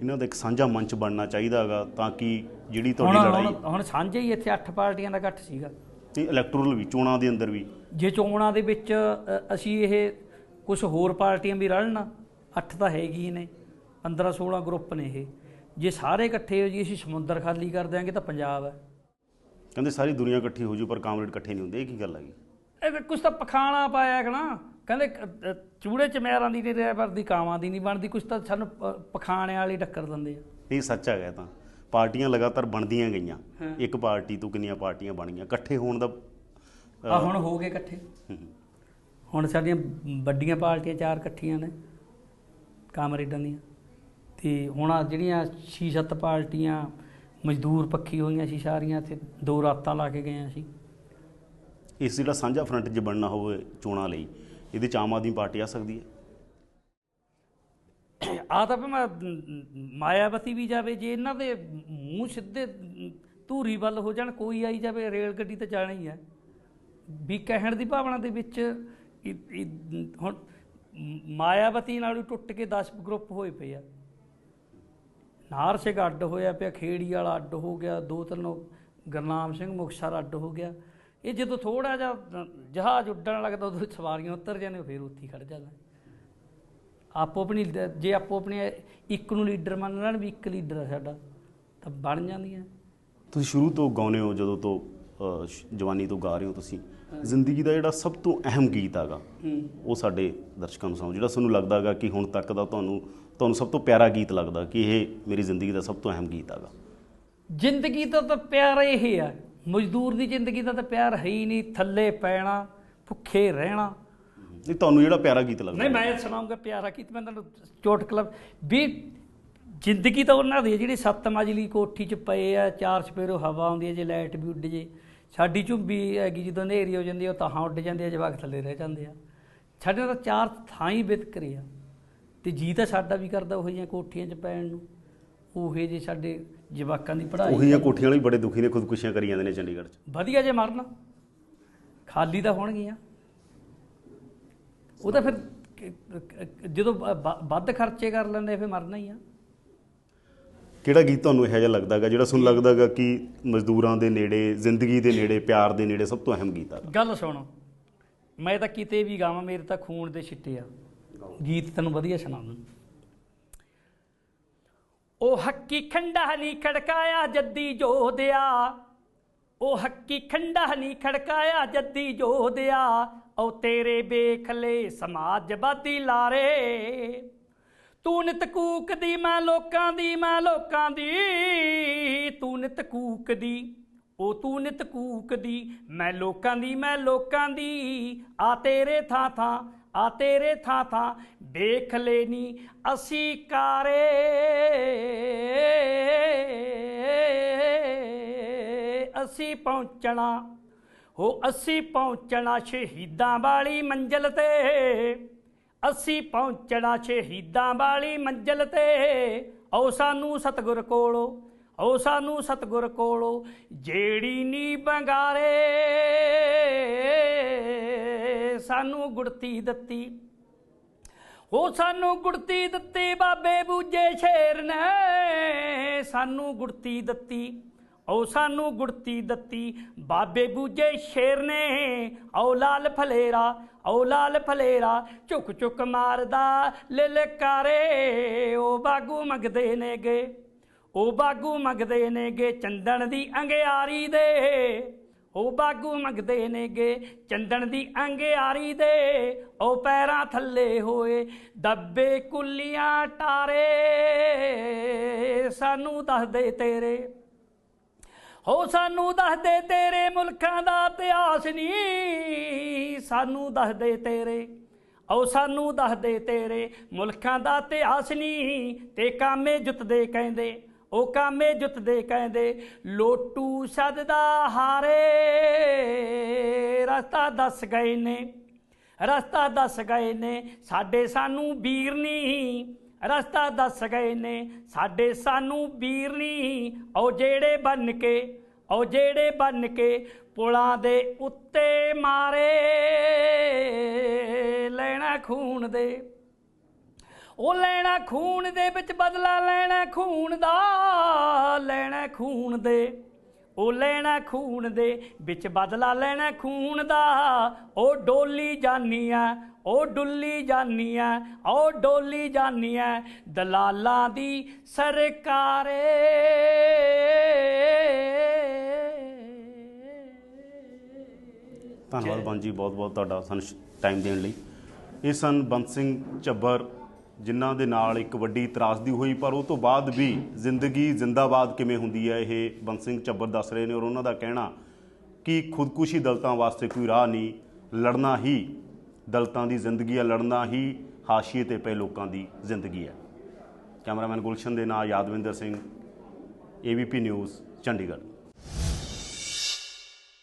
ਇਹਨਾਂ ਦਾ ਇੱਕ ਸਾਂਝਾ ਮੰਚ ਬਣਨਾ ਚਾਹੀਦਾ ਹੈਗਾ ਤਾਂ ਕਿ ਜਿਹੜੀ ਤੁਹਾਡੀ ਹੁਣ ਲੜਾਈ ਹੁਣ ਸਾਂਝੇ ਹੀ ਇੱਥੇ ਅੱਠ ਪਾਰਟੀਆਂ ਦਾ ਇਕੱਠ ਸੀਗਾ। ਤੇ ਇਲੈਕਟੋਰਲ ਵੀ ਚੋਣਾਂ ਦੇ ਅੰਦਰ ਵੀ। ਜੇ ਚੋਣਾਂ ਦੇ ਵਿੱਚ ਅ, ਅਸੀਂ ਇਹ ਕੁਝ ਹੋਰ ਪਾਰਟੀਆਂ ਵੀ ਰਲਣ ਅੱਠ ਤਾਂ ਹੈਗੀ ਹੀ ਨੇ 15 16 ਗਰੁੱਪ ਨੇ ਇਹ। ਜੇ ਸਾਰੇ ਇਕੱਠੇ ਹੋ ਜੀ ਅਸੀਂ ਸਮੁੰਦਰ ਖਾਲੀ ਕਰ ਦਿਆਂਗੇ ਤਾਂ ਪੰਜਾਬ ਹੈ। ਕਹਿੰਦੇ ਸਾਰੀ ਦੁਨੀਆ ਇਕੱਠੀ ਹੋ ਜੂ ਪਰ ਕਾਮਰੇਡ ਇਕੱਠੇ ਨਹੀਂ ਹੁੰਦੇ ਇਹ ਕੀ ਗੱਲ ਹੈਗੀ? ਇਹ ਕੁਝ ਤਾਂ ਪਖਾਣਾ ਪਾਇਆ ਕਿ ਨਾ। ਕਹਿੰਦੇ ਕ- ਅ, ਚੂੜੇ ਚਮੈਰਾਂ ਦੀ ਤੇ ਡਰਾਈਵਰ ਦੀ ਕਾਵਾਂ ਦੀ ਨਹੀਂ ਬਣਦੀ ਕੁਝ ਤਾਂ ਸਾਨੂੰ ਪ- ਪਖਾਣੇ ਵਾਲੇ ਟੱਕਰ ਦਿੰਦੇ ਆ। ਇਹ ਸੱਚ ਹੈਗਾ ਇਹ ਤਾਂ। ਪਾਰਟੀਆਂ ਲਗਾਤਾਰ ਬਣਦੀਆਂ ਗਈਆਂ। ਹਾਂ। ਇੱਕ ਪਾਰਟੀ ਤੋਂ ਕਿੰਨੀਆਂ ਪਾਰਟੀਆਂ ਬਣ ਗਈਆਂ। ਇਕੱਠੇ ਹੋਣ ਦਾ ਆ ਹੁਣ ਹੋ ਗਏ ਇਕੱਠੇ। ਹੂੰ। ਹੁਣ ਸਾਡੀਆਂ ਵੱਡੀਆਂ ਪਾਰਟੀਆਂ ਚਾਰ ਇਕੱਠੀਆਂ ਨੇ ਕਾਮਰੇਡਾਂ ਦੀਆਂ। ਤੇ ਹੁਣ ਆ ਜਿਹੜੀਆਂ ਛੇ ਸੱਤ ਪਾਰਟੀਆਂ ਮਜ਼ਦੂਰ ਪੱਖੀ ਹੋਈਆਂ ਸੀ ਸਾਰੀਆਂ ਤੇ ਦੋ ਰਾਤਾਂ ਲਾ ਕੇ ਗਏ ਸੀ ਇਸ ਜਿਹੜਾ ਸਾਂਝਾ ਫਰੰਟ ਜੇ ਬਣਨਾ ਹੋਵੇ ਚੋਣਾਂ ਲਈ ਇਹਦੇ ਚ ਆਮ ਆਦਮੀ ਪਾਰਟੀ ਆ ਸਕਦੀ ਹੈ? ਆ ਤਾਂ ਭਾਵੇਂ ਮਾਇਆਵਤੀ ਵੀ ਜਾਵੇ ਜੇ ਇਹਨਾਂ ਦੇ ਮੂੰਹ ਸਿੱਧੇ ਧੂਰੀ ਵੱਲ ਹੋ ਜਾਣ ਕੋਈ ਆਈ ਜਾਵੇ ਰੇਲ ਗੱਡੀ ਤਾਂ ਜਾਣਾ ਹੀ ਹੈ। ਵੀ ਕਹਿਣ ਦੀ ਭਾਵਨਾ ਦੇ ਵਿੱਚ ਹੁਣ ਮਾਇਆਵਤੀ ਨਾਲੋਂ ਟੁੱਟ ਕੇ 10 ਗਰੁੱਪ ਹੋਏ ਪਏ ਆ। ਨਾਰ ਸਿੰਘ ਅੱਡ ਹੋਇਆ ਪਿਆ ਖੇੜੀ ਵਾਲਾ ਅੱਡ ਹੋ ਗਿਆ ਦੋ ਤਿੰਨ ਗਰਨਾਮ ਸਿੰਘ ਮੁਖਸ਼ਰ ਅੱਡ ਹੋ ਗਿਆ। ਇਹ ਜਦੋਂ ਥੋੜਾ ਜਿਹਾ ਜਹਾਜ਼ ਉੱਡਣ ਲੱਗਦਾ ਉਦੋਂ ਸਵਾਰੀਆਂ ਉਤਰ ਜਾਂਦੇ ਫਿਰ ਉੱਥੇ ਹੀ ਖੜ ਜਾਂਦਾ। ਆਪੋ ਆਪਣੀ ਜੇ ਆਪੋ ਆਪਣੇ ਇੱਕ ਨੂੰ ਲੀਡਰ ਮੰਨ ਲੈਣ ਵੀ ਇੱਕ ਲੀਡਰ ਆ ਸਾਡਾ ਤਾਂ ਬਣ ਜਾਂਦੀਆਂ। ਤੁਸੀਂ ਸ਼ੁਰੂ ਤੋਂ ਗਾਉਂਦੇ ਹੋ ਜਦੋਂ ਤੋਂ ਜਵਾਨੀ ਤੋਂ ਗਾ ਰਹੇ ਹੋ ਤੁਸੀਂ। ਜ਼ਿੰਦਗੀ ਦਾ ਜਿਹੜਾ ਸਭ ਤੋਂ ਅਹਿਮ ਗੀਤ ਹੈਗਾ ਹੂੰ। ਉਹ ਸਾਡੇ ਦਰਸ਼ਕਾਂ ਨੂੰ ਸੁਣਾਓ ਜਿਹੜਾ ਤੁਹਾਨੂੰ ਲੱਗਦਾ ਹੈਗਾ ਕਿ ਹੁਣ ਤੱਕ ਦਾ ਤੁਹਾਨੂੰ ਤੁਹਾਨੂੰ ਸਭ ਤੋਂ ਪਿਆਰਾ ਗੀਤ ਲੱਗਦਾ ਕਿ ਇਹ ਮੇਰੀ ਜ਼ਿੰਦਗੀ ਦਾ ਸਭ ਤੋਂ ਅਹਿਮ ਗੀਤ ਹੈਗਾ। ਜ਼ਿੰਦਗੀ ਦਾ ਤਾਂ ਪਿਆਰ ਇਹ ਆ ਮਜ਼ਦੂਰ ਦੀ ਜ਼ਿੰਦਗੀ ਦਾ ਤਾਂ ਪਿਆਰ ਹੈ ਹੀ ਨਹੀਂ ਥੱਲੇ ਪੈਣਾ ਭੁੱਖੇ ਰਹਿਣਾ। ਨਹੀਂ ਤੁਹਾਨੂੰ ਜਿਹੜਾ ਪਿਆਰਾ ਗੀਤ ਲੱਗਦਾ। ਨਹੀਂ ਮੈਂ ਸੁਣਾਉਂਗਾ ਪਿਆਰਾ ਕੀ ਮੈਂ ਤੁਹਾਨੂੰ ਚੋਟ ਕਲਬ ਵੀ ਜ਼ਿੰਦਗੀ ਤਾਂ ਉਹਨਾਂ ਦੀ ਹੈ ਜਿਹੜੀ ਸੱਤ ਮੰਜ਼ਲੀ ਕੋਠੀ 'ਚ ਪਏ ਆ ਚਾਰ ਸਪੇਰੋ ਹਵਾ ਆਉਂਦੀ ਹੈ ਜੇ ਲਾਈਟ ਵੀ ਉੱਡ ਜੇ। ਸਾਡੀ ਝੁੰਬੀ ਹੈਗੀ ਜਦੋਂ ਹਨੇਰੀ ਹੋ ਜਾਂਦੀ ਹੈ ਉਹ ਤਾਹਾਂ ਉੱਡ ਜਾਂਦੇ ਆ ਜਵਾਕ ਥੱਲੇ ਰਹਿ ਜਾਂਦੇ ਆ। ਸਾਡੇ ਤਾਂ ਚਾਰ ਥਾਂ ਹੀ ਵਿਤਕਰੇ ਆ। ਤੇ ਜੀ ਤਾਂ ਸਾਡਾ ਵੀ ਕਰਦਾ ਉਹ ਜਿਹੀਆਂ ਕੋਠੀਆਂ 'ਚ ਪੈਣ ਨੂੰ। ਉਹੇ ਜੇ ਸਾਡੇ ਜਵਾਕਾਂ ਦੀ ਪੜ੍ਹਾਈ ਉਹੀ ਆ ਕੋਠੀਆਂ ਵਾਲੇ ਵੀ ਬੜੇ ਦੁਖੀ ਨੇ ਖੁਦਕੁਸ਼ੀਆਂ ਕਰੀ ਜਾਂਦੇ ਨੇ ਚੰਡੀਗੜ੍ਹ 'ਚ। ਵਧੀਆ ਜੇ ਮਰਨ। ਖਾਲੀ ਤਾਂ ਹੋਣਗੀਆਂ। ਉਹ ਤਾਂ ਫਿਰ ਜਦੋਂ ਵੱਧ ਖਰਚੇ ਕਰ ਲੈਂਦੇ ਫਿਰ ਮਰਨਾ ਹੀ ਆ। ਕਿਹੜਾ ਗੀਤ ਤੁਹਾਨੂੰ ਇਹੋ ਜਿਹਾ ਲੱਗਦਾ ਹੈਗਾ ਜਿਹੜਾ ਤੁਹਾਨੂੰ ਲੱਗਦਾ ਹੈਗਾ ਕਿ ਮਜ਼ਦੂਰਾਂ ਦੇ ਨੇੜੇ ਜ਼ਿੰਦਗੀ ਦੇ ਨੇੜੇ ਪਿਆਰ ਦੇ ਨੇੜੇ ਸਭ ਤੋਂ ਅਹਿਮ ਗੀਤ ਹੈਗਾ ਗੱਲ ਸੁਣ। ਮੈਂ ਤਾਂ ਕਿਤੇ ਵੀ ਗਾਵਾਂ ਮੇਰੇ ਤਾਂ ਖੂਨ ਦੇ ਛਿੱਟੇ ਆ। ਗੀਤ ਤੈਨੂੰ ਵਧੀਆ ਸੁਣਾ ਉਹ ਹੱਕੀ ਖੰਡਾ ਨਹੀਂ ਖੜਕਾਇਆ ਜੱਦੀ ਜੋਧਿਆ। ਉਹ ਹੱਕੀ ਖੰਡਾ ਨਹੀਂ ਖੜਕਾਇਆ ਜੱਦੀ ਜੋਧਿਆ। ਉਹ ਤੇਰੇ ਬੇਖਲੇ ਸਮਾਜਵਾਦੀ ਲਾਰੇ। ਤੂੰ ਨਿਤ ਕੂਕਦੀ, ਮੈਂ ਲੋਕਾਂ ਦੀ, ਮੈਂ ਲੋਕਾਂ ਦੀ। ਤੂੰ ਨਿਤ ਕੂਕਦੀ ਉਹ ਤੂੰ ਨਿਤ ਕੂਕਦੀ, ਮੈਂ ਲੋਕਾਂ ਦੀ, ਮੈਂ ਲੋਕਾਂ ਦੀ। ਆ ਤੇਰੇ ਥਾਂ ਥਾਂ ਆ ਤੇਰੇ ਥਾਂ ਥਾਂ ਵੇਖ ਲੈਨੀ, ਅਸੀਂ ਕਾਰੇ। ਅਸੀਂ ਪਹੁੰਚਣਾ, ਹੋ ਅਸੀਂ ਪਹੁੰਚਣਾ ਸ਼ਹੀਦਾਂ ਵਾਲੀ ਮੰਜ਼ਲ ਤੇ। ਅਸੀਂ ਪਹੁੰਚਣਾ ਸ਼ਹੀਦਾਂ ਵਾਲੀ ਮੰਜ਼ਲ ਤੇ। ਆਓ ਸਾਨੂੰ ਸਤਿਗੁਰ ਕੋਲੋਂ, ਆਓ ਸਾਨੂੰ ਸਤਿਗੁਰ ਕੋਲੋਂ, ਜਿਹੜੀ ਨੀ ਬੰਗਾਰੇ ਸਾਨੂੰ ਗੁੜਤੀ ਦਿੱਤੀ। ਉਹ ਸਾਨੂੰ ਗੁੜਤੀ ਦਿੱਤੀ, ਬਾਬੇ ਬੂਜੇ ਸ਼ੇਰ ਨੇ। ਸਾਨੂੰ ਗੁੜਤੀ ਦਿੱਤੀ, ਉਹ ਸਾਨੂੰ ਗੁੜਤੀ ਦਿੱਤੀ, ਬਾਬੇ ਬੂਜੇ ਸ਼ੇਰ ਨੇ। ਔ ਲਾਲ ਫਲੇਰਾ ਔ ਲਾਲ ਫਲੇਰਾ, ਝੁਕ ਝੁਕ ਮਾਰਦਾ ਲਿਲਕਾਰੇ ਉਹ ਬਾਗੂ ਮੰਗਦੇ ਨੇਗੇ ਉਹ ਬਾਗੂ ਮੰਗਦੇ ਨੇਗੇ, ਚੰਦਨ ਦੀ ਅੰਗਿਆਰੀ ਦੇ। ਉਹ ਬਾਗੂ ਮੰਗਦੇ ਨੇਗੇ, ਚੰਦਨ ਦੀ ਅੰਗਿਆਰੀ ਦੇ, ਉਹ ਪੈਰਾਂ ਥੱਲੇ ਹੋਏ, ਦੱਬੇ ਕੁੱਲੀਆਂ ਟਾਰੇ, ਸਾਨੂੰ ਦੱਸਦੇ ਤੇਰੇ। ਹੋ ਸਾਨੂੰ ਦੱਸਦੇ ਤੇਰੇ ਮੁਲਕਾਂ ਦਾ ਇਤਿਹਾਸ ਨਹੀਂ ਸਾਨੂੰ ਦੱਸਦੇ ਤੇਰੇ। ਓ ਸਾਨੂੰ ਦੱਸਦੇ ਤੇਰੇ ਮੁਲਕਾਂ ਦਾ ਇਤਿਹਾਸ ਨਹੀਂ ਤੇ ਕਾਮੇ ਜੁੱਤਦੇ ਕਹਿੰਦੇ। ਉਹ ਕਾਮੇ ਜੁੱਤਦੇ ਕਹਿੰਦੇ, ਲੋਟੂ ਸਦਦਾ ਹਾਰੇ। ਰਸਤਾ ਦੱਸ ਗਏ ਨੇ, ਰਸਤਾ ਦੱਸ ਗਏ ਨੇ, ਸਾਡੇ ਸਾਨੂੰ ਵੀਰ ਨਹੀਂ। ਰਸਤਾ ਦੱਸ ਗਏ ਨੇ, ਸਾਡੇ ਸਾਨੂੰ ਵੀਰ ਨਹੀਂ। ਉਹ ਜਿਹੜੇ ਬਨ ਕੇ, ਉਹ ਜਿਹੜੇ ਬਨ ਕੇ ਪੁਲਾਂ ਦੇ ਉੱਤੇ ਮਾਰੇ, ਲੈਣਾ ਖੂਨ ਦੇ। ਉਹ ਲੈਣਾ ਖੂਨ ਦੇ ਵਿੱਚ ਬਦਲਾ ਲੈਣਾ ਖੂਨ ਦਾ। ਖੂਨ ਦੇ ਉਹ ਲੈਣਾ ਖੂਨ ਦੇ ਵਿੱਚ ਬਦਲਾ ਲੈਣਾ ਖੂਨ ਦਾ। ਉਹ ਡੋਲੀ ਜਾਨੀ ਆ ਉਹ ਡੁੱਲੀ ਜਾਨੀ ਆ ਉਹ ਡੋਲੀ ਜਾਨੀ ਆ ਦਲਾਲਾਂ ਦੀ ਸਰਕਾਰੇ। ਧੰਨਵਾਦ ਬੰਦ ਜੀ ਬਹੁਤ ਬਹੁਤ ਤੁਹਾਡਾ ਸਾਨੂੰ ਟਾਈਮ ਦੇਣ ਲਈ। ਇਹ ਸਨ ਬੰਤ ਸਿੰਘ ਝੱਬਰ ਜਿਨ੍ਹਾਂ ਦੇ ਨਾਲ ਇੱਕ ਵੱਡੀ ਤਰਾਸਦੀ ਹੋਈ, ਪਰ ਉਹ ਤੋਂ ਬਾਅਦ ਵੀ ਜ਼ਿੰਦਗੀ ਜ਼ਿੰਦਾਬਾਦ ਕਿਵੇਂ ਹੁੰਦੀ ਹੈ, ਇਹ ਬੰਤ ਸਿੰਘ ਝੱਬਰ ਦੱਸ ਰਹੇ ਨੇ ਔਰ ਉਹਨਾਂ ਦਾ ਕਹਿਣਾ ਕਿ ਖੁਦਕੁਸ਼ੀ ਦਲਤਾਂ ਵਾਸਤੇ ਕੋਈ ਰਾਹ ਨਹੀਂ, ਲੜਨਾ ਹੀ ਦਲਤਾਂ ਦੀ ਜ਼ਿੰਦਗੀ ਹੈ, ਲੜਨਾ ਹੀ ਹਾਸ਼ੀਏ ਤੇ ਪਏ ਲੋਕਾਂ ਦੀ ਜ਼ਿੰਦਗੀ ਹੈ। ਕੈਮਰਾਮੈਨ ਗੁਲਸ਼ਨ ਦੇ ਨਾਲ ਯਾਦਵਿੰਦਰ ਸਿੰਘ ਏਬੀਪੀ ਨਿਊਜ਼ ਚੰਡੀਗੜ੍ਹ।